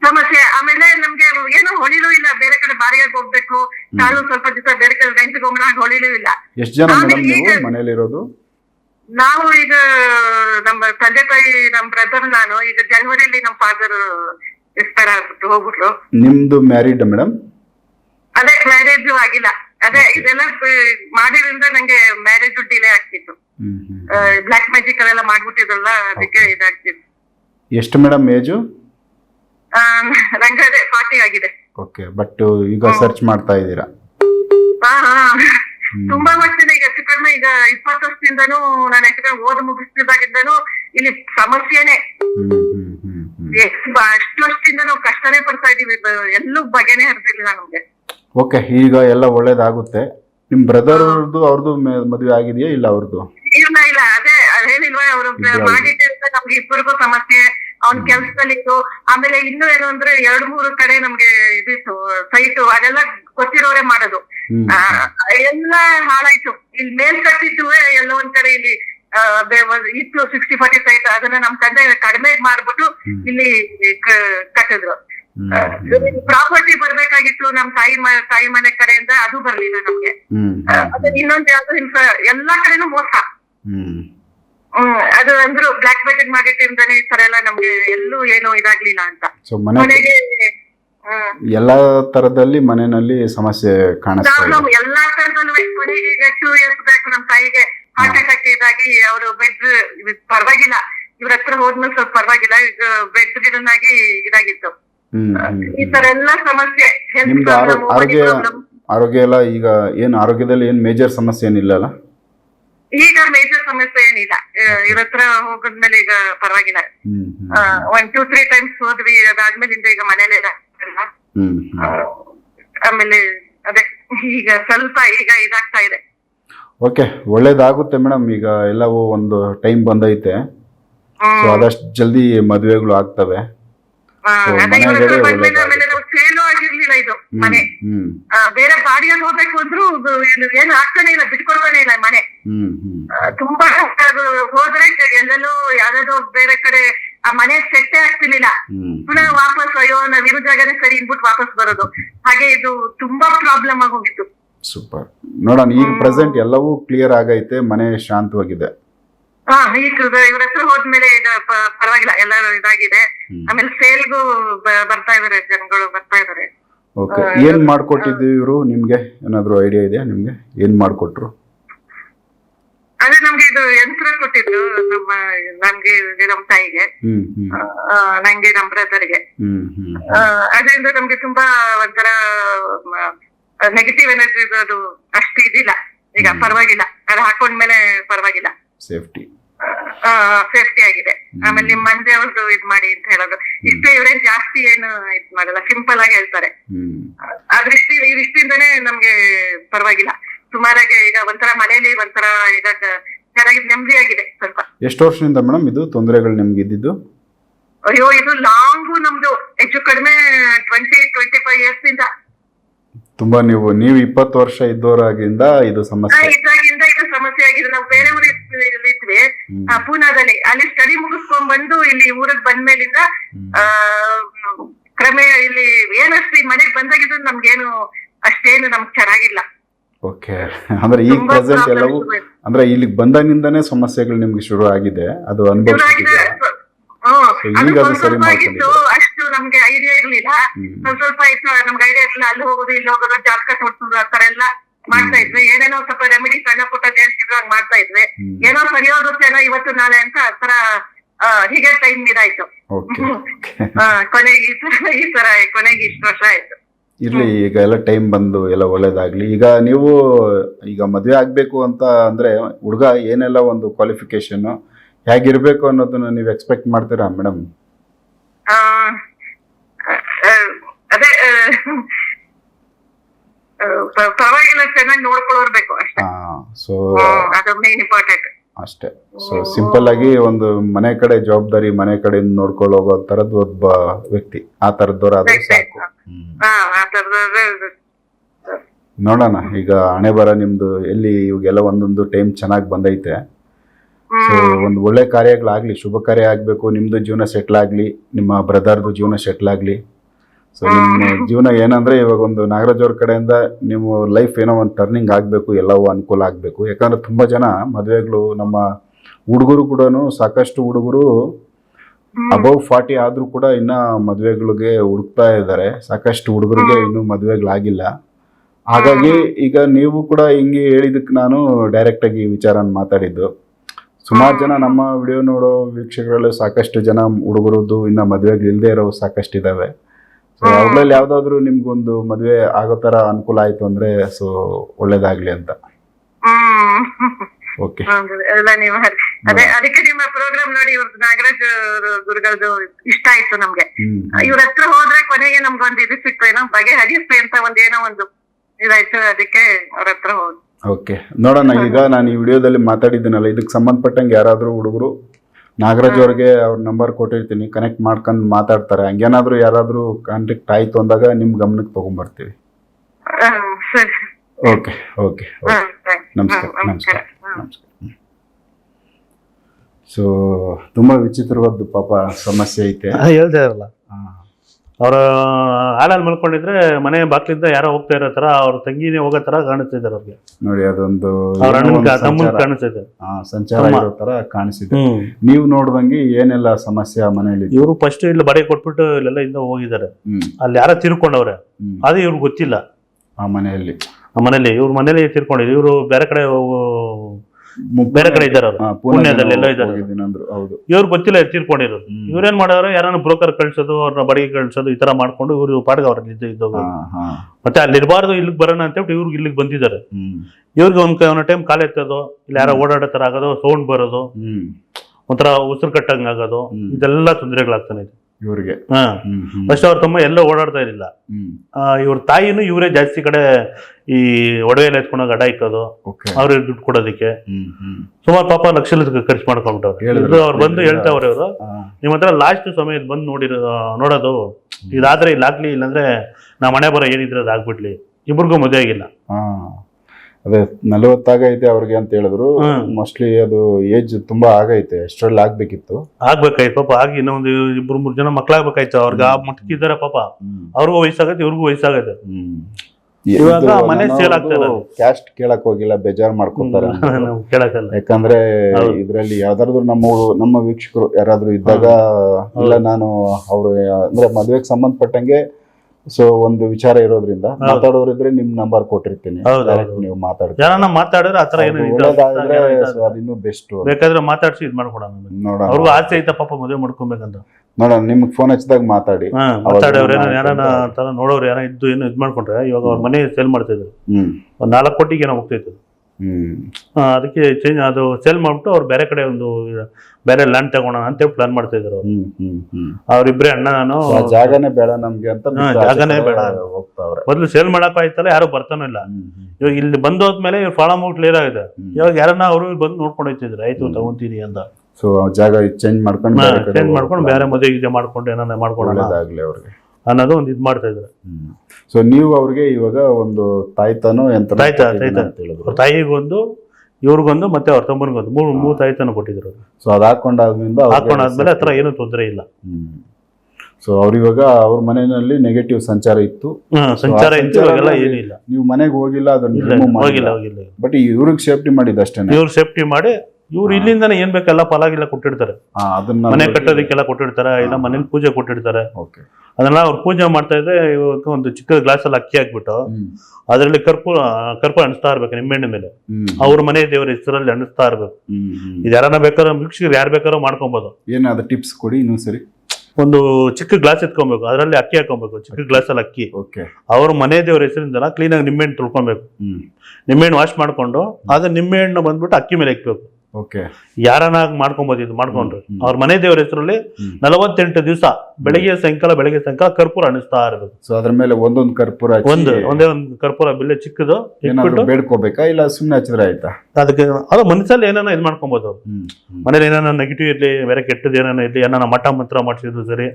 ಸಮಸ್ಯೆ. ಆಮೇಲೆ ನಮ್ಗೆ ಏನು ಹೊಳಿಲೂ ಇಲ್ಲ. ಬೇರೆ ಕಡೆ ಬಾಡಿಗೆ ಹೋಗ್ಬೇಕು. ನಾನು ಸ್ವಲ್ಪ ದಿವಸ ಬೇರೆ ಕಡೆ ರೆಂಟ್ ಹೋಗೋಣ ಹಂಗ್ ಹೊಳಿಲೂ ಇಲ್ಲ. ಎಷ್ಟು ಜನ ಮೇಡಮ್ ನೀವು ಮನೇಲಿರೋದು? ನಾವು ಈಗ ನಮ್ಮ ತಂದೆ ತಾಯಿ ನಮ್ಮ ಬ್ರದರ್ ನಾನು ಈಗ ಜನವರಿಲಿ ನಮ್ಮ ಫಾದರ್ ಎಕ್ಸ್ಪೈರ್ ಆಗ್ಬಿಟ್ಟು ಹೋಗ್ಬಿಟ್ರು. ನಿಮ್ದು ಮ್ಯಾರಿಡ್ ಮೇಡಮ್ ಅದೇ ಮ್ಯಾರೇಜ್ ಆಗಿಲ್ಲ. ಅದೇ ಇದೆಲ್ಲ ಮಾಡಿದ್ರಿಂದ ನಂಗೆ ಮ್ಯಾರೇಜ್ ಡಿಲೇ ಆಗ್ತಿತ್ತು. ಬ್ಲಾಕ್ ಮ್ಯಾಜಿಕ್ ಅಲ್ಲೆಲ್ಲ ಮಾಡ್ಬಿಟ್ಟಿದ್ರಲ್ಲ ಅದಕ್ಕೆ ಇದಾಗ್ತಿತ್ತು. ಎಷ್ಟು ಮೇಡಮ್ ಏಜು ಆ, ನಂಗೆ ಅದೇ ಫಾರ್ಟಿ ಆಗಿದೆ. ಓಕೆ ಬಟ್ ಈಗ ಸರ್ಚ್ ಮಾಡ್ತಾ ಇದ್ದೀರಾ? ತುಂಬಾ ವರ್ಷದಿಂದ ಈಗ ಹೆಚ್ಚು ಕಡಿಮೆ ಈಗ ಇಪ್ಪತ್ತು ವರ್ಷದಿಂದನೂ ನಾನು ಹೆಚ್ಚು ಕಡಿಮೆ ಓದ್ ಮುಗಿಸ್ತಿದ್ದಾಗಿಂದನೂ ಇಲ್ಲಿ ಸಮಸ್ಯೆನೆ. ಅಷ್ಟು ವರ್ಷದಿಂದ ನಾವು ಕಷ್ಟನೇ ಪಡ್ತಾ ಇದೀವಿ. ಎಲ್ಲೂ ಬಗೆನೇ ಹರಿದಿಲ್ಲ ನಮ್ಗೆ. ಓಕೆ ಈಗ ಎಲ್ಲ ಒಳ್ಳೇದಾಗುತ್ತೆ. ನಿಮ್ ಬ್ರದರ್ ಅವ್ರದ್ದು ಅವ್ರದ್ದು ಮದುವೆ ಆಗಿದೆಯಾ ಇಲ್ಲ ಅವ್ರದ್ದು ಇಲ್ಲ ಇಲ್ಲ ಅದೇ ಅದ್ ಹೇಳಿಲ್ವಾ ಅವರು ಇಬ್ರಾಗಿ. ಮಾಡಿದ್ರಿಂದ ನಮ್ಗೆ ಇಬ್ಬರಿಗೂ ಸಮಸ್ಯೆ. ಅವ್ನ್ ಕೆಲ್ಸದಲ್ಲಿತ್ತು ಆಮೇಲೆ ಇನ್ನು ಏನು ಅಂದ್ರೆ ಎರಡ್ ಮೂರು ಕಡೆ ನಮ್ಗೆ ಇದಿತ್ತು ಸೈಟು ಅದೆಲ್ಲ ಗೊತ್ತಿರೋರೆ ಮಾಡೋದು. ಎಲ್ಲ ಹಾಳಾಯ್ತು. ಇಲ್ಲಿ ಮೇಲ್ ಕಟ್ಟಿದ್ದು ಎಲ್ಲ ಒಂದ್ ಕಡೆ ಇಲ್ಲಿ ಇತ್ತು ಸಿಕ್ಸ್ಟಿ ಫಾರ್ಟಿ ಸೈಟ್ ಅದನ್ನ ನಮ್ ತಂದೆ ಕಡಿಮೆ ಮಾಡ್ಬಿಟ್ಟು ಇಲ್ಲಿ ಕಟ್ಟಿದ್ರು. ಪ್ರಾಪರ್ಟಿ ಬರ್ಬೇಕಾಗಿತ್ತು ನಮ್ ತಾಯಿ ತಾಯಿ ಮನೆ ಕಡೆಯಿಂದ ಅದು ಬರ್ಲಿಲ್ಲ ನಮ್ಗೆ. ಇನ್ನೊಂದ್ ಯಾವ್ದೋ ಹಿಂಸ ಎಲ್ಲಾ ಕಡೆನೂ ಮೋಸ. ಅದು ಅಂದ್ರು ಬ್ಲಾಕ್ ಬಜೆಟ್ ಮಾಡಿಟ್ಟಿಂದಾನೆ ಈ ತರ ಎಲ್ಲ ನಮ್ಗೆ ಎಲ್ಲೂ ಏನು ಇದಾಗ್ಲಿಲ್ಲ ಅಂತ. ಮನೆಗೆ ಮನೆ ಎಲ್ಲಾ ತರದಲ್ಲಿ ಮನೆಯಲ್ಲಿ ಸಮಸ್ಯೆ ಕಾಣಿಸ್ತಾ ಎಲ್ಲಾ ತರದಲ್ಲೂ ಮನೆಗೆ ಈಗ ಟೂ ಇಯರ್ಸ್ ಬ್ಯಾಕ್ ನಮ್ ತಾಯಿಗೆ ಹಾರ್ಟ್ ಅಟ್ಯಾಕ್ ಇದಾಗಿ ಅವರು ಬೆಡ್ ಪರವಾಗಿಲ್ಲ. ಇವ್ರ ಹತ್ರ ಹೋದ್ಮೇಲೆ ಸ್ವಲ್ಪ ಪರವಾಗಿಲ್ಲ. ಈಗ ಬೆಡ್ ಗಿಡನಾಗಿ ಇದಾಗಿತ್ತು. ಈ ತರ ಎಲ್ಲಾ ಸಮಸ್ಯೆ ನಿಮ್ದು ಆರೋ- ಆರೋಗ್ಯ ಆರೋಗ್ಯ ಎಲ್ಲ ಈಗ ಏನ್ ಆರೋಗ್ಯದಲ್ಲಿ ಏನ್ ಮೇಜರ್ ಸಮಸ್ಯೆ ಏನಿಲ್ಲ ಅಲ್ಲ? ಈಗ ಮೇಜರ್ ಸಮಸ್ಯೆ ಏನಿಲ್ಲ. ಇವ್ರ ಹತ್ರ ಹೋಗಿದ್ಮೇಲೆ ಈಗ ಪರವಾಗಿಲ್ಲ. Hmm hmm one two three times ಹೋದ್ವಿ ಅದಾದ್ಮೇಲಿಂದ ಈಗ ಮನೇಲೆ ಇರಲ್ಲ. ಹ್ಮ್ ಆ, ಆಮೇಲೆ ಅದೇ ಈಗ ಸ್ವಲ್ಪ ಈಗ ಇದಾಗ್ತಾ ಇದೆ. ಓಕೆ ಒಳ್ಳೇದಾಗುತ್ತೆ ಮೇಡಮ್. ಈಗ ಎಲ್ಲವೂ ಒಂದು ಟೈಮ್ ಬಂದೈತೆ. ಹ್ಮ್. ಸೊ ಆದಷ್ಟು ಜಲ್ದಿ ಮದುವೆಗಳು ಆಗ್ತವೆ. ಸೇಲು ಆಗಿರ್ಲಿಲ್ಲ ಇದು ಮನೆ. ಬೇರೆ ಬಾಡಿಗೆ ಹೋಗ್ಬೇಕು ಅಂದ್ರು ಏನು ಆಗ್ತಾನೆ ಇಲ್ಲ ಬಿಟ್ಕೊಡ್ತಾನೆ ಇಲ್ಲ ಮನೆ. ತುಂಬಾ ಹೋದ್ರೆ ಎಲ್ಲೆಲ್ಲೂ ಯಾವ್ದಾದ್ರು ಬೇರೆ ಕಡೆ ಆ ಮನೆ ಸೆಟ್ಟೆ ಆಗ್ತಿರ್ಲಿಲ್ಲ. ಪುನಃ ವಾಪಸ್ ಅಯ್ಯೋ ನಾವ್ ಇರೋ ಜಾಗನೇ ಸರಿ ಅಂದ್ಬಿಟ್ಟು ವಾಪಸ್ ಬರೋದು. ಹಾಗೆ ಇದು ತುಂಬಾ ಪ್ರಾಬ್ಲಮ್ ಆಗಿ ಹೋಗಿತ್ತು. ಸೂಪರ್. ನೋಡೋಣ ಈಗ ಪ್ರೆಸೆಂಟ್ ಎಲ್ಲವೂ ಕ್ಲಿಯರ್ ಆಗೈತೆ ಮನೆ ಶಾಂತವಾಗಿದೆ. ಹಾ ಈಗ ಇವ್ರ ಹತ್ರ ಹೋದ್ಮೇಲೆ ಈಗ ಪ- ಪರವಾಗಿಲ್ಲ. ಎಲ್ಲ ಇದಾಗಿದೆ. ಹ್ಮ್. ಆಮೇಲೆ ಸೇಲ್ಗೂ ಬರ್ತಾ ಇದಾರೆ ಜನಗಳು ಬರ್ತಾ ಇದಾರೆ. ಓಕೆ. ಏನ್ ಮಾಡ್ಕೊಟ್ಟಿದ್ದು ಇವರು? ನಿಮ್ಗೆ ಏನಾದ್ರು ಐಡಿಯಾ ಇದೆಯಾ ನಿಮ್ಗೆ? ಏನ್ ಮಾಡ್ಕೊಟ್ರು? ಅದೇ ನಮ್ಗೆ ಇದು ಯಂತ್ರ ಕೊಟ್ಟಿದ್ರು ನಮ್ಮ ನಮ್ಗೆ ನಮ್ ತಾಯಿಗೆ. ಆ, ನಂಗೆ ನಮ್ ಬ್ರದರ್ಗೆ ಹ್ಮ್ ಅದರಿಂದ ನಮ್ಗೆ ತುಂಬಾ ಒಂಥರ ನೆಗೆಟಿವ್ ಎನರ್ಜಿ ಅದು ಅಷ್ಟು ಇದಿಲ್ಲ. ಈಗ ಪರವಾಗಿಲ್ಲ. ಅದು ಹಾಕೊಂಡ್ಮೇಲೆ ಪರವಾಗಿಲ್ಲ. ಸೇಫ್ಟಿ. ಸೇಫ್ಟಿ ಆಗಿದೆ. ಆಮೇಲೆ ನಿಮ್ ಮಂದಿ ಅವ್ರದ್ದು ಇದ್ ಮಾಡಿ ಅಂತ ಹೇಳೋದು. ಇಷ್ಟೇ ಇವ್ರೇನ್ ಜಾಸ್ತಿ ಏನು ಇದ್ ಮಾಡಲ್ಲ ಸಿಂಪಲ್ ಆಗಿ ಹೇಳ್ತಾರೆ. ಹ್ಮ್. ಅದ್ರಿಷ್ಟು ಇದಿಷ್ಟಿಂದನೇ ನಮ್ಗೆ ಪರವಾಗಿಲ್ಲ. ಸುಮಾರಾಗಿ ಈಗ ಒಂಥರ ಮನೇಲಿ ಒಂಥರ ಈಗ ಚೆನ್ನಾಗಿ ನೆಮ್ಮದಿಯಾಗಿದೆ ಸ್ವಲ್ಪ. ಎಷ್ಟು ವರ್ಷದಿಂದ ಮೇಡಮ್ ಇದು? ತೊಂದರೆಗಳು ನಿಮ್ಗೆ ಇದ್ದಿದ್ದು? ಅಯ್ಯೋ ಇದು ಲಾಂಗು ನಮ್ದು. ಹೆಚ್ಚು ಕಡಿಮೆ ಟ್ವೆಂಟಿ ಟ್ವೆಂಟಿ ಫೈವ್ ಇಯರ್ಸ್ ಇಂದ. ತುಂಬಾ ನೀವು ನೀವು ಇಪ್ಪತ್ತು ವರ್ಷ ಇದ್ದವರಾಗಿಂದ ಇದು ಸಮಸ್ಯೆ. ಇದ್ದಾಗಿಂದ ಇದು ಸಮಸ್ಯೆ ಆಗಿದೆ. ನಾವು ಬೇರೆ ಊರಿಗೆ ಇದ್ವಿ. ಪೂನಾದಲ್ಲಿ. ಅಲ್ಲಿ ಸ್ಟಡಿ ಮುಗಿಸ್ಕೊಂಡ್ ಬಂದು ಇಲ್ಲಿ ಊರಿಗೆ ಬಂದ್ಮೇಲಿಂದ ಮೇಲಿಂದ ಆ ಕ್ರಮೇಣ ಇಲ್ಲಿ ಏನಷ್ಟು ಈ ಮನೆಗ್ ಬಂದಾಗಿದ್ದು ನಮ್ಗೇನು ಅಷ್ಟೇನು ನಮ್ಗೆ ಚೆನ್ನಾಗಿಲ್ಲ. ಓಕೆ. ಅಂದ್ರೆ ಈಗ ಪ್ರೆಸೆಂಟ್ ಎಲ್ಲವೂ. ಅಂದ್ರೆ ಇಲ್ಲಿಗೆ ಬಂದಾಗಿಂದಾನೇ ಸಮಸ್ಯೆಗಳು ನಿಮ್ಗೆ ಶುರು ಆಗಿದೆ. ಅದು ಅನುಭವ ಅನುಭವಿಸ್ತಿದ್ದೀರಾ ಹ್ಮ್. So, ಅದು ಈಗ ಅದು ಸರಿ ಮಾಡ್ಕೊಂಡಿದ್ದೀರಾ? ಅಷ್ಟು ನಮ್ಗೆ ಐಡಿಯಾ ಇರ್ಲಿಲ್ಲ. ಸ್ವಲ್ಪ ಸ್ವಲ್ಪ ಇತ್ತು. ನಮ್ಗೆ ಐಡಿಯಾ ಇರ್ಲಿಲ್ಲ. ಅಲ್ಲಿ ಹೋಗೋದು ಇಲ್ಲಿ ಹೋಗೋದು ಜಾತಕ ತೋರ್ಸೋದು ಆ ತರ ಎಲ್ಲ. ಮಾಡ್ತಾ ಇದ್ವಿ. ಏನೇನೋ ಸ್ವಲ್ಪ ರೆಮಿಡಿ ಸಣ್ಣ ಪುಟ್ಟ ಹೇಳ್ತಿದ್ರು ಹಂಗ್ ಮಾಡ್ತಾ ಇದ್ವಿ. ಏನೋ ಸರಿ ಹೋಗುತ್ತೇನೋ ಇವತ್ತು ನಾಳೆ ಅಂತ ಆತರ ಹೀಗೆ ಟೈಮ್ ಇದಾಯ್ತು. ಕೊನೆಗೆ ಈ ತರ ಈ ತರ ಕೊನೆಗೆ ಇಷ್ಟು ವರ್ಷ ಆಯ್ತು. ಇರ್ಲಿ ಈಗ ಎಲ್ಲ ಟೈಮ್ ಬಂದು ಎಲ್ಲ ಒಳ್ಳೇದಾಗ್ಲಿ. ಈಗ ನೀವು ಈಗ ಮದುವೆ ಆಗ್ಬೇಕು ಅಂತ ಅಂದ್ರೆ ಹುಡುಗ ಏನೆಲ್ಲ ಒಂದು ಕ್ವಾಲಿಫಿಕೇಶನ್ ಹೇಗಿರ್ಬೇಕು ಅನ್ನೋದನ್ನ ನೀವು ಎಕ್ಸ್ಪೆಕ್ಟ್ ಮಾಡ್ತೀರಾ ಮೇಡಮ್ ಅದೇ ಪರವಾಗಿಲ್ಲ ಚೆನ್ನಾಗಿ ಅಷ್ಟೇ. ಸೊ ಅದು ಮೇನ್ ಇಂಪಾರ್ಟೆಂಟ್ ಅಷ್ಟೇ. ಸೊ ಸಿಂಪಲ್ ಆಗಿ ಒಂದು ಮನೆ ಕಡೆ ಜವಾಬ್ದಾರಿ ಮನೆ ಕಡೆಯಿಂದ ನೋಡ್ಕೊಳ್ಳೋ ಹೋಗೋ ತರದ್ ಒಬ್ಬ ವ್ಯಕ್ತಿ. ಆ ತರದವ್ರಾದ್ರೆ ಸಾಕು. ನೋಡೋಣ ಈಗ ಹಣೆ ಬರ ನಿಮ್ದು ಎಲ್ಲಿ ಇವಾಗೆಲ್ಲ ಒಂದೊಂದು ಟೈಮ್ ಚೆನ್ನಾಗಿ ಬಂದೈತೆ. ಸೊ ಒಂದು ಒಳ್ಳೆ ಕಾರ್ಯಗಳಾಗ್ಲಿ ಶುಭ ಕಾರ್ಯ ಆಗ್ಬೇಕು ನಿಮ್ದು ಜೀವನ ಸೆಟ್ಲ್ ಆಗ್ಲಿ ನಿಮ್ಮ ಬ್ರದರ್ದು ಜೀವನ ಸೆಟ್ಲ್ ಆಗ್ಲಿ. ಸೊ ನಿಮ್ಮ ಜೀವನ ಏನಂದ್ರೆ ಇವಾಗ ಒಂದು ನಾಗರಾಜ್ ಅವ್ರ ಕಡೆಯಿಂದ ನೀವು ಲೈಫ್ ಏನೋ ಒಂದು ಟರ್ನಿಂಗ್ ಆಗಬೇಕು ಎಲ್ಲವೂ ಅನುಕೂಲ ಆಗಬೇಕು. ಯಾಕಂದ್ರೆ ತುಂಬ ಜನ ಮದುವೆಗಳು ನಮ್ಮ ಹುಡುಗರು ಕೂಡ ಸಾಕಷ್ಟು ಹುಡುಗರು ಅಬೌವ್ ಫಾರ್ಟಿ ಆದ್ರೂ ಕೂಡ ಇನ್ನ ಮದುವೆಗಳಿಗೆ ಹುಡುಕ್ತಾ ಇದ್ದಾರೆ. ಸಾಕಷ್ಟು ಹುಡುಗರಿಗೆ ಇನ್ನೂ ಮದುವೆಗಳಾಗಿಲ್ಲ. ಹಾಗಾಗಿ ಈಗ ನೀವು ಕೂಡ ಹಿಂಗೆ ಹೇಳಿದಕ್ಕೆ ನಾನು ಡೈರೆಕ್ಟ್ ಆಗಿ ಈ ವಿಚಾರನ ಮಾತಾಡಿದ್ದು. ಸುಮಾರು ಜನ ನಮ್ಮ ವಿಡಿಯೋ ನೋಡೋ ವೀಕ್ಷಕರಲ್ಲಿ ಸಾಕಷ್ಟು ಜನ ಹುಡುಗರದ್ದು ಇನ್ನ ಮದುವೆಗಳು ಇಲ್ಲದೆ ಇರೋ ಸಾಕಷ್ಟು ಇದಾವೆ ಸೊ ಅವುಗಳಲ್ಲಿ ಯಾವ್ದಾದ್ರು ನಿಮ್ಗೊಂದು ಮದ್ವೆ ಆಗೋ ತರ ಅನುಕೂಲ ಆಯ್ತು ಅಂದ್ರೆ ಸೊ ಒಳ್ಳೇದಾಗ್ಲಿ ಅಂತ. ಓಕೆ ಹೌದು, ಎಲ್ಲ ನೀವು ಹರಿ- ಅದೇ ಅದಕ್ಕೆ ನಿಮ್ಮ ಪ್ರೋಗ್ರಾಮ್ ನೋಡಿ ಇವ್ರದ್ದು ನಾಗರಾಜ್ ಅವ್ರ ಗುರುಗಳದ್ದು ಇಷ್ಟ ಆಯ್ತು ನಮ್ಗೆ. ಹ್ಮ್ ಇವ್ರ ಹತ್ರ ಹೋದ್ರೆ ಕೊನೆಗೆ ನಮ್ಗೊಂದು ಇದು ಸಿಕ್ತು ಏನೋ ಬಗೆ ಹರಿಯುತ್ತೆ ಅಂತ ಒಂದ್ ಏನೋ ಒಂದು ಇದಾಯ್ತು ಅದಕ್ಕೆ ಅವ್ರ ಹತ್ರ ಹೋದ್. ಓಕೆ ನೋಡೋಣ ಈಗ ನಾನು ಈ ವಿಡಿಯೋದಲ್ಲಿ ಮಾತಾಡಿದ್ದೀನಲ್ಲ ಇದಕ್ಕೆ ಸಂಬಂಧಪಟ್ಟಂಗೆ ಯಾರಾದರೂ ಹುಡುಗರು ನಾಗರಾಜ್ ಅವ್ರಿಗೆ ಅವ್ರ ನಂಬರ್ ಕೊಟ್ಟಿರ್ತೀನಿ ಕನೆಕ್ಟ್ ಮಾಡ್ಕೊಂಡು ಮಾತಾಡ್ತಾರೆ. ಹಂಗೇನಾದರೂ ಯಾರಾದರೂ ಕಾಂಟ್ಯಾಕ್ಟ್ ಆಯಿತು ಅಂದಾಗ ನಿಮ್ಮ ಗಮನಕ್ಕೆ ಸರಿ ಓಕೆ ಓಕೆ ಓಕೆ ನಮಸ್ಕಾರ ನಮಸ್ಕಾರ. ನಮಸ್ಕಾರ ಸೊ ತುಂಬ ವಿಚಿತ್ರವಾದ ಪಾಪ ಸಮಸ್ಯೆ ಐತೆ. ಹೇಳ್ತಾ ಇರಲ್ಲ. ಅವ್ರ ಹಾಲಲ್ಲಿ ಮಲ್ಕೊಂಡಿದ್ರೆ ಮನೆ ಬಾಕ್ಲಿಂದ ಯಾರೋ ಹೋಗ್ತಾ ಇರೋ ತರ ಅವ್ರ ತಂಗಿನೇ ಹೋಗೋ ತರ ಕಾಣಿಸ್ತಿದ್ದಾರೆ ಅವ್ರಿಗೆ. ನೋಡಿ ಅದೊಂದು ಅವ್ರ ಅಣ್ಣನ ತಮ್ಮನ್ ಸಂಚಾರ. ಕಾಣಿಸ್ತೈತೆ ಹಾ, ಸಂಚಾರ ಇರೋ ತರ ಕಾಣಿಸಿದೆ ಹ್ಮ್. ನೀವು ನೋಡ್ದಂಗೆ ಏನೆಲ್ಲ ಸಮಸ್ಯೆ ಆ ಮನೆಯಲ್ಲಿ? ಇವರು ಫಸ್ಟ್ ಇಲ್ಲಿ ಬಾಡಿಗೆ ಕೊಟ್ಬಿಟ್ಟು ಇಲ್ಲೆಲ್ಲ ಇಂದ ಹೋಗಿದ್ದಾರೆ. ಹ್ಮ್. ಅಲ್ಲಿ ಯಾರೋ ತಿರ್ಕೊಂಡವ್ರೆ. ಹ್ಮ್. ಅದು ಇವ್ರಿಗೆ ಗೊತ್ತಿಲ್ಲ. ಆ ಮನೆಯಲ್ಲಿ? ಆ ಮನೇಲಿ ಇವ್ರ ಮನೇಲಿ ತಿರ್ಕೊಂಡಿದ್ರು ಇವರು ಬೇರೆ ಕಡೆ ಹೋಗೋ- ಬೇರೆ ಕಡೆ ಇದ್ದಾರೆ ಪುಣ್ಯದಲ್ಲಿ ಎಲ್ಲೋ ಇದ್ದಾರೆ. ಹೌದು. ಗೊತ್ತಿಲ್ಲ ಇವ್ರು ತೀರ್ಕೊಂಡಿರೋದು. ಹ್ಮ್. ಇವ್ರೇನ್ ಮಾಡೋರು ಯಾರನ್ನ ಬ್ರೋಕರ್ ಕಳ್ಸೋದು ಅವ್ರನ್ನ ಬಾಡಿಗೆ ಕಳ್ಸೋದು ಈ ತರ ಮಾಡ್ಕೊಂಡು ಇವ್ರು ಪಾಡ್ಗ ಅವ್ರ ಇದ್ದೋಗು. ಮತ್ತೆ ಅಲ್ಲಿ ಇರಬಾರ್ದು ಇಲ್ಲಿಗೆ ಬರೋಣ ಅಂತ ಹೇಳ್ಬಿಟ್ಟು ಇವ್ರಿಗೆ ಇಲ್ಲಿಗೆ ಬಂದಿದ್ದಾರೆ. ಇವ್ರಿಗೆ ಒಂದ್ ಒಂದ್ ಟೈಮ್ ಕಾಲ ಎತ್ತೋದು ಇಲ್ಲ ಯಾರೋ ಓಡಾಡೋ ತರ ಆಗೋದು ಸೌಂಡ್ ಬರೋದು ಒಂಥರ ಉಸಿರು ಕಟ್ಟಂಗ್ ಆಗೋದು ಹ್ಮ್. ಇದೆಲ್ಲ ತೊಂದರೆಗಳಾಗ್ತಾನೆ ಇದೆ. ಇವ್ರಿಗೆ. ಹಾ. ಫಸ್ಟ್ ಅವ್ರ ತಮ್ಮ ಎಲ್ಲ ಓಡಾಡ್ತಾ ಇರಲಿಲ್ಲ. ಇವ್ರ ತಾಯಿನೂ ಇವರೇ ಜಾಸ್ತಿ ಕಡೆ ಈ ಒಡವೆ ಎಲ್ಲ ಎತ್ಕೊಂಡೋಗಿ ಅಡ ಇಕ್ಕೋದು ಅವ್ರಿಗೆ ದುಡ್ಡು ಕೊಡೋದಕ್ಕೆ. ಸುಮಾರು ಪಾಪ ಲಕ್ಷ ಖರ್ಚು ಮಾಡ್ಕೊಂಡ್ಬಿಟ್ಟವ್ರು ಅವ್ರು ಬಂದು ಹೇಳ್ತಾವ್ರೆ ಅವರು ನಿಮ್ಮ ಹತ್ರ ಲಾಸ್ಟ್ ಸಮಯ ಬಂದು ನೋಡಿರೋ ನೋಡೋದು ಇದಾದ್ರೆ ಇಲ್ಲಿ ಆಗ್ಲಿ ಇಲ್ಲಾಂದ್ರೆ ನಾ ಮನೆ ಬರೋ ಏನಿದ್ರೆ ಅದಾಗ್ಬಿಡ್ಲಿ ಇಬ್ರಿಗೂ ಮದುವೆ ಆಗಿಲ್ಲ. ಅದೇ ನಲವತ್ತಾಗೈತೆ ಅವ್ರಿಗೆ ಅಂತ ಹೇಳಿದ್ರು. ಮೋಸ್ಟ್ಲಿ ಅದು ಏಜ್ ತುಂಬಾ ಆಗೈತೆ ಅಷ್ಟ್ರಲ್ಲಿ ಆಗ್ಬೇಕಿತ್ತು. ಆಗ್ಬೇಕಾಯ್ತು ಪಾಪ ಆಗಿ ಇನ್ನೊಂದು ಇಬ್ರು ಮೂರು ಜನ ಮಕ್ಳಾಗ್ಬೇಕಾಯ್ತು ಅವ್ರಿಗೆ. ಆ ಮಟ್ಟಕ್ಕೆ ಇದ್ದಾರೆ ಪಾಪ ಅವ್ರಿಗೂ ವಯಸ್ಸಾಗೈತೆ ಇವ್ರಿಗೂ ವಯಸ್ಸಾಗೈತೆ ಹ್ಮ್. ಇವಾಗ ಮನೆ ಸೇಲ್. ಕ್ಯಾಸ್ಟ್ ಕೇಳಕ್ ಹೋಗಿಲ್ಲ ಬೇಜಾರ್ ಮಾಡ್ಕೊತಾರೆ. ಯಾಕಂದ್ರೆ. ಇದ್ರಲ್ಲಿ ಯಾವ್ದಾದ್ರು ನಮ್ಮ ನಮ್ಮ ವೀಕ್ಷಕರು ಯಾರಾದ್ರೂ ಇದ್ದಾಗ ಇಲ್ಲ ನಾನು ಅವ್ರು ಅಂದ್ರೆ ಮದ್ವೆಗೆ ಸಂಬಂಧಪಟ್ಟಂಗೆ ಸೊ ಒಂದು ವಿಚಾರ ಇರೋದ್ರಿಂದ. ಮಾತಾಡೋರಿದ್ರೆ ನಿಮ್ ನಂಬರ್ ಕೊಟ್ಟಿರ್ತೀನಿ. ಹೌದು, Direct ಹೌದು. ನೀವು ಮಾತಾಡ್ತೀರಿ. ಯಾರನ್ನ ಮಾತಾಡಿದ್ರೆ ಆತರ ಏನೋ ಒಳ್ಳೇದಾದ್ರೆ ಅದಿನ್ನೂ ಬೆಸ್ಟ್ ಬೇಕಾದ್ರೆ ಮಾತಾಡ್ಸಿ ಇದ್ ಮಾಡ್ಕೊಡೋಣ ನೋಡೋಣ. ಅವ್ರಿಗೂ ಆಸೆ ಐತ ಪಾಪ ಮದುವೆ ಮಾಡ್ಕೊಬೇಕಂತ. ನೋಡೋಣ ನಿಮ್ಗೆ ಫೋನ್ ಹಚ್ಚಿದಾಗ ಮಾತಾಡಿ. ಹಾ ಮಾತಾಡಿ ಅವ್ರ ಯಾರನ್ನ ತರ ನೋಡೋರು ಯಾರ ಇದ್ದು ಏನು ಇದ್ ಮಾಡ್ಕೊಂಡ್ರೆ ಇವಾಗ ಅವ್ರ ಮನೆ ಸೇಲ್ ಮಾಡ್ತಾ ಇದ್ರು ಹ್ಮ್. ಒಂದ್ ನಾಲ್ಕು ಕೋಟಿಗೆ ಏನೋ ಹೋಗ್ತೈತೆ. ಅದಕ್ಕೆ ಚೇಂಜ್ ಅದು ಸೇಲ್ ಮಾಡ್ಬಿಟ್ಟು ಅವ್ರು ಬೇರೆ ಕಡೆ ಒಂದು ಬೇರೆ ಲ್ಯಾಂಡ್ ತಗೋಣ ಅಂತ ಪ್ಲಾನ್ ಮಾಡ್ತಾ ಇದ್ರು ಅವ್ರಿಬ್ರೆ ಅಣ್ಣ ನಾನು ಜಾಗನೇ ಬೇಡ ನಮ್ಗೆ ಅಂತ ಜಾಗನೇ ಬೇಡ. ಮೊದ್ಲು ಸೇಲ್ ಮಾಡಕ್ ಆಯ್ತಲ್ಲ ಯಾರು ಬರ್ತಾನೂ ಇಲ್ಲ. ಇವಾಗ ಇಲ್ಲಿ ಬಂದು ಹೋದ್ಮೇಲೆ ಇವ್ರು ಫಾಳಮ್ ಕ್ಲಿಯರ್ ಆಗಿದೆ. ಇವಾಗ ಯಾರನ್ನ ಅವರು ಬಂದು ನೋಡ್ಕೊಂಡು ಹೋಗ್ತಿದ್ರು ಆಯ್ತು ತಗೊಂತೀನಿ ಅಂತ. ಸೊ ಜಾಗ ಚೇಂಜ್ ಮಾಡ್ಕೊಂಡು ಚೇಂಜ್ ಮಾಡ್ಕೊಂಡು. ಬೇರೆ ಮದುವೆ ಇದೆ ಮಾಡ್ಕೊಂಡು ಏನಾರ ಮಾಡ್ಕೊಳ್ಳೋಣ ಆಗ್ಲಿ ಅವ್ರಿಗೆ. ಅನ್ನೋದು ಒಂದು ಇದು ಮಾಡ್ತಾ ಇದ್ದಾರೆ ಸೊ ನೀವು ಅವ್ರಿಗೆ ಇವಾಗ ಒಂದು ತಾಯ್ತಾನು ಎಂತ ತಾಯ್ತ- ತಾಯ್ತ. ಅವ್ರ ತಾಯಿಗೊಂದು ಇವ್ರಿಗೊಂದು ಮತ್ತೆ ಅವ್ರ ತಮ್ಮನಿಗೊಂದು. ಮೂರು ಮೂರು ತಾಯ್ತನ ಕೊಟ್ಟಿದ್ರು. ಸೊ ಅದು ಹಾಕೊಂಡಾದ್ಮೇಲೆ ಹಾಕೊಂಡಾದ್ಮೇಲೆ ಹತ್ರ ಏನು ತೊಂದರೆ ಇಲ್ಲ. ಸೊ ಅವ್ರಿವಾಗ ಅವ್ರ ಮನೆಯಲ್ಲಿ ನೆಗೆಟಿವ್ ಸಂಚಾರ ಇತ್ತು. ಸಂಚಾರ ಆ ಇತ್ತು ಇವಾಗೆಲ್ಲ ನೀವು ಮನೆಗೆ ಹೋಗಿಲ್ಲ ಅದನ್ನ ಹೋಗಿಲ್ಲ ಹೋಗಿಲ್ಲ. ಬಟ್ ಇವ್ರಿಗೆ ಸೇಫ್ಟಿ ಮಾಡಿದ್ದು ಅಷ್ಟೇ ಇವ್ರು ಸೇಫ್ಟಿ ಮಾಡಿ ಇವ್ರು ಇಲ್ಲಿಂದನೇ ಏನ್ ಬೇಕೆಲ್ಲ ಫಲಾಗಿಲ್ಲ ಕೊಟ್ಟಿರ್ತಾರೆ ಅದನ್ನ ಮನೆ ಕಟ್ಟೋದಕ್ಕೆಲ್ಲ ಕೊಟ್ಟಿರ್ತಾರೆ ಇಲ್ಲ. ಮನೇಲಿ ಪೂಜೆ ಕೊಟ್ಟಿರ್ತಾರೆ ಅದನ್ನ ಅವ್ರು ಪೂಜೆ ಮಾಡ್ತಾ ಇದ್ರೆ ಇವತ್ತು ಒಂದು ಚಿಕ್ಕ ಗ್ಲಾಸ್ ಅಲ್ಲಿ ಅಕ್ಕಿ ಹಾಕ್ಬಿಟ್ಟು ಅದ್ರಲ್ಲಿ ಅದರಲ್ಲಿ ಕರ್ಪೂರ ಅಣಿಸ್ತಾ ಇರ್ಬೇಕು ನಿಂಬೆಣ್ಣೆ ಮೇಲೆ. ಅವ್ರ ಮನೆ ದೇವರ ಹೆಸರಲ್ಲಿ ಅಣಿಸ್ತಾ ಇರ್ಬೇಕು. ಇದು ಯಾರನ್ನ ಬೇಕಾದ್ರೂ ವೀಕ್ಷಕರು ಯಾರು ಬೇಕಾದ್ರೂ ಮಾಡ್ಕೊಬೋದು. ಏನಾದ್ರು ಟಿಪ್ಸ್ ಕೊಡಿ ಇನ್ನೊಂದ್ ಸರಿ? ಒಂದು ಚಿಕ್ಕ ಗ್ಲಾಸ್ ಎತ್ಕೊಬೇಕು ಅದರಲ್ಲಿ ಅಕ್ಕಿ ಹಾಕೊಬೇಕು ಚಿಕ್ಕ ಗ್ಲಾಸ್ ಅಲ್ಲಿ ಅಕ್ಕಿ. ಓಕೆ. ಅವ್ರ ಮನೆ ದೇವರ ಹೆಸರಿಂದ ಕ್ಲೀನಾಗಿ ನಿಂಬೆಹಣ್ಣು ತುಳ್ಕೊಬೇಕು. ನಿಂಬೆಹಣ್ಣು ವಾಶ್ ಮಾಡ್ಕೊಂಡು ಅದ ನಿಂಬೆಹಣ್ಣು ಬಂದ್ಬಿಟ್ಟು ಅಕ್ಕಿ ಮೇಲೆ ಇಕ್ಬೇಕು ಓಕೆ. ಮಾಡ್ಕೊಬೋದು ಇದು ಮಾಡ್ಕೊಂಡ್ರೆ. ಅವ್ರ ಮನೆ ದೇವರ ಹೆಸರಲ್ಲಿ. ನಲವತ್ತೆಂಟು ದಿವಸ ಬೆಳಿಗ್ಗೆ ಸಾಯಂಕಾಲ ಬೆಳಿಗ್ಗೆ ಸಾಯಂಕಾಲ ಕರ್ಪೂರ ಅಣಿಸ್ತಾ ಇರಬೇಕು ಸೊ ಅದ್ರ ಮೇಲೆ ಒಂದೊಂದು ಕರ್ಪೂರ ಒಂದು ಒಂದೇ ಒಂದು ಕರ್ಪೂರ ಬಿಲ್ಲೆ ಚಿಕ್ಕದು ಬೇಡ್ಕೋಬೇಕಾ? ಇಲ್ಲ ಸುಮ್ಮನೆ ಹಚ್ಚಿದ್ರೆ ಆಯ್ತಾ? ಅದಕ್ಕೆ ಅದು ಮನಸ್ಸಲ್ಲಿ ಏನಾನ ಇದು ಮಾಡ್ಕೊಬೋದು. ಮನೇಲಿ ಏನಾನ ನೆಗೆಟಿವ್ ಇರ್ಲಿ ಬೇರೆ ಕೆಟ್ಟದ್ದು ಏನಾನ ಇರ್ಲಿ ಏನಾನ ಮಠ ಮಂತ್ರ ಮಾಡಿಸಿದ್ರು ಸರಿ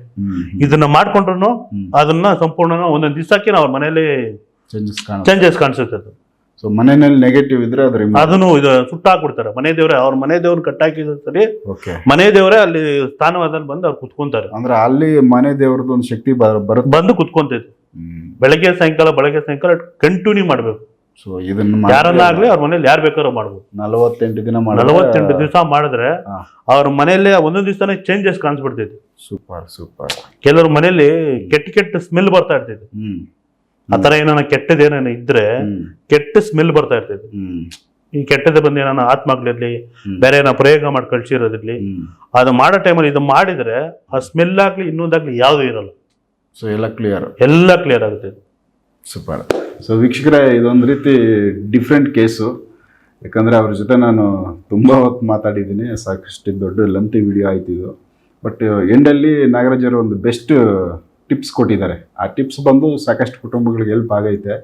ಇದನ್ನ ಮಾಡ್ಕೊಂಡ್ರು ಅದನ್ನ ಸಂಪೂರ್ಣ ಒಂದೊಂದು ದಿವಸಕ್ಕೆ ಅವ್ರ ಮನೇಲಿ ಚೇಂಜಸ್ ಕಾಣ ಚೇಂಜಸ್ ಕಾಣಿಸುತ್ತೆ ಅದು. ಸೊ ಮನೆಯಲ್ಲಿ ನೆಗೆಟಿವ್ ಇದ್ರೆ ಅದ್ರ ಅದನ್ನು ಇದು ಸುಟ್ಟಾಕ್ಬಿಡ್ತಾರೆ. ಮನೆ ದೇವ್ರೆ ಅವ್ರ ಮನೆ ದೇವ್ರನ್ನ ಕಟ್ಟಾಕಿದ್ರು ಸರಿ ಓಕೆ ಮನೆ ದೇವರೇ ಅಲ್ಲಿ ಸ್ಥಾನವಾದಲ್ಲಿ ಬಂದು ಅವ್ರು ಕುತ್ಕೊಂತಾರೆ. ಅಂದ್ರೆ ಅಲ್ಲಿ ಮನೆ ದೇವ್ರದ್ದು ಒಂದು ಶಕ್ತಿ ಬರುತ್ತೆ. ಬಂದು ಕುತ್ಕೊಂತೈತಿ. ಬೆಳಗ್ಗೆ ಸಾಯಂಕಾಲ ಬೆಳಗ್ಗೆ ಸಾಯಂಕಾಲ ಕಂಟಿನ್ಯೂ ಮಾಡ್ಬೇಕು. ಸೊ ಇದನ್ನ ಯಾರನ್ನಾಗ್ಲಿ ಅವ್ರ ಮನೇಲಿ ಯಾರು ಬೇಕಾದ್ರೂ ಮಾಡ್ಬೋದು. ನಲವತ್ತೆಂಟು ದಿನ ನಲವತ್ತೆಂಟು ದಿವಸ ಮಾಡಿದ್ರೆ. ಅವ್ರ ಮನೆಯಲ್ಲೇ ಒಂದೊಂದು ದಿವಸನೇ ಚೇಂಜಸ್ ಕಾಣಿಸ್ಬಿಡ್ತೈತಿ. ಸೂಪರ್ ಸೂಪರ್ ಕೆಲವ್ರ ಮನೇಲಿ ಕೆಟ್ಟ ಕೆಟ್ಟ ಸ್ಮೆಲ್ ಬರ್ತಾ ಇರ್ತೈತಿ. ಹ್ಮ್ ಆ ತರ ಏನಾನ ಕೆಟ್ಟದ ಏನಾನ ಇದ್ರೆ ಕೆಟ್ಟ ಸ್ಮೆಲ್ ಬರ್ತಾ ಇರ್ತೈತಿ. ಈ ಕೆಟ್ಟದ ಬಂದು ಏನಾನ ಆತ್ಮಗಳಿರ್ಲಿ. ಬೇರೆ ಏನೋ ಪ್ರಯೋಗ ಮಾಡಿ ಕಳ್ಸಿರೋದಿರ್ಲಿ ಅದು ಮಾಡೋ ಟೈಮಲ್ಲಿ ಇದು ಮಾಡಿದ್ರೆ ಆ ಸ್ಮೆಲ್ ಆಗ್ಲಿ ಇನ್ನೊಂದಾಗ್ಲಿ ಯಾವ್ದು ಇರಲ್ಲ. ಸೊ ಎಲ್ಲ ಕ್ಲಿಯರ್ ಎಲ್ಲ ಕ್ಲಿಯರ್ ಆಗುತ್ತೆ. ಸೂಪರ್ ಸೊ ವೀಕ್ಷಕರೇ ಇದೊಂದು ರೀತಿ ಡಿಫ್ರೆಂಟ್ ಕೇಸು ಯಾಕಂದರೆ ಅವ್ರ ಜೊತೆ ನಾನು ತುಂಬ ಹೊತ್ತು ಮಾತಾಡಿದ್ದೀನಿ. ಸಾಕಷ್ಟು ದೊಡ್ಡ ಲಂತಿ ವಿಡಿಯೋ ಆಯ್ತು ಇದು. ಬಟ್ ಎಂಡಲ್ಲಿ ನಾಗರಾಜರು ಒಂದು ಬೆಸ್ಟ್ ಟಿಪ್ಸ್ ಕೊಟ್ಟಿದ್ದಾರೆ. ಆ ಟಿಪ್ಸ್ ಬಂದು ಸಾಕಷ್ಟು ಕುಟುಂಬಗಳಿಗೆ ಹೆಲ್ಪ್ ಆಗೈತೆ.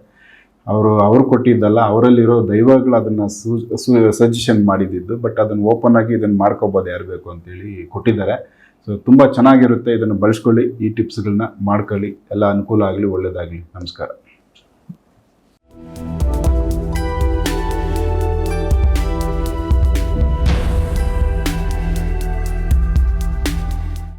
ಅವರು ಅವರು ಕೊಟ್ಟಿದ್ದಲ್ಲ, ಅವರಲ್ಲಿರೋ ದೈವಗಳು ಅದನ್ನು ಸು ಸಜೆಷನ್ ಮಾಡಿದ್ದು ಬಟ್ ಅದನ್ನು ಓಪನ್ ಆಗಿ ಇದನ್ನು ಮಾಡ್ಕೋಬೋದು ಯಾರು ಬೇಕು ಅಂತೇಳಿ ಕೊಟ್ಟಿದ್ದಾರೆ. ಸೊ ತುಂಬ ಚೆನ್ನಾಗಿರುತ್ತೆ, ಇದನ್ನು ಬಳಸ್ಕೊಳ್ಳಿ, ಈ ಟಿಪ್ಸ್ಗಳನ್ನ ಮಾಡ್ಕೊಳ್ಳಿ, ಎಲ್ಲ ಅನುಕೂಲ ಆಗಲಿ ಒಳ್ಳೆಯದಾಗಲಿ ನಮಸ್ಕಾರ.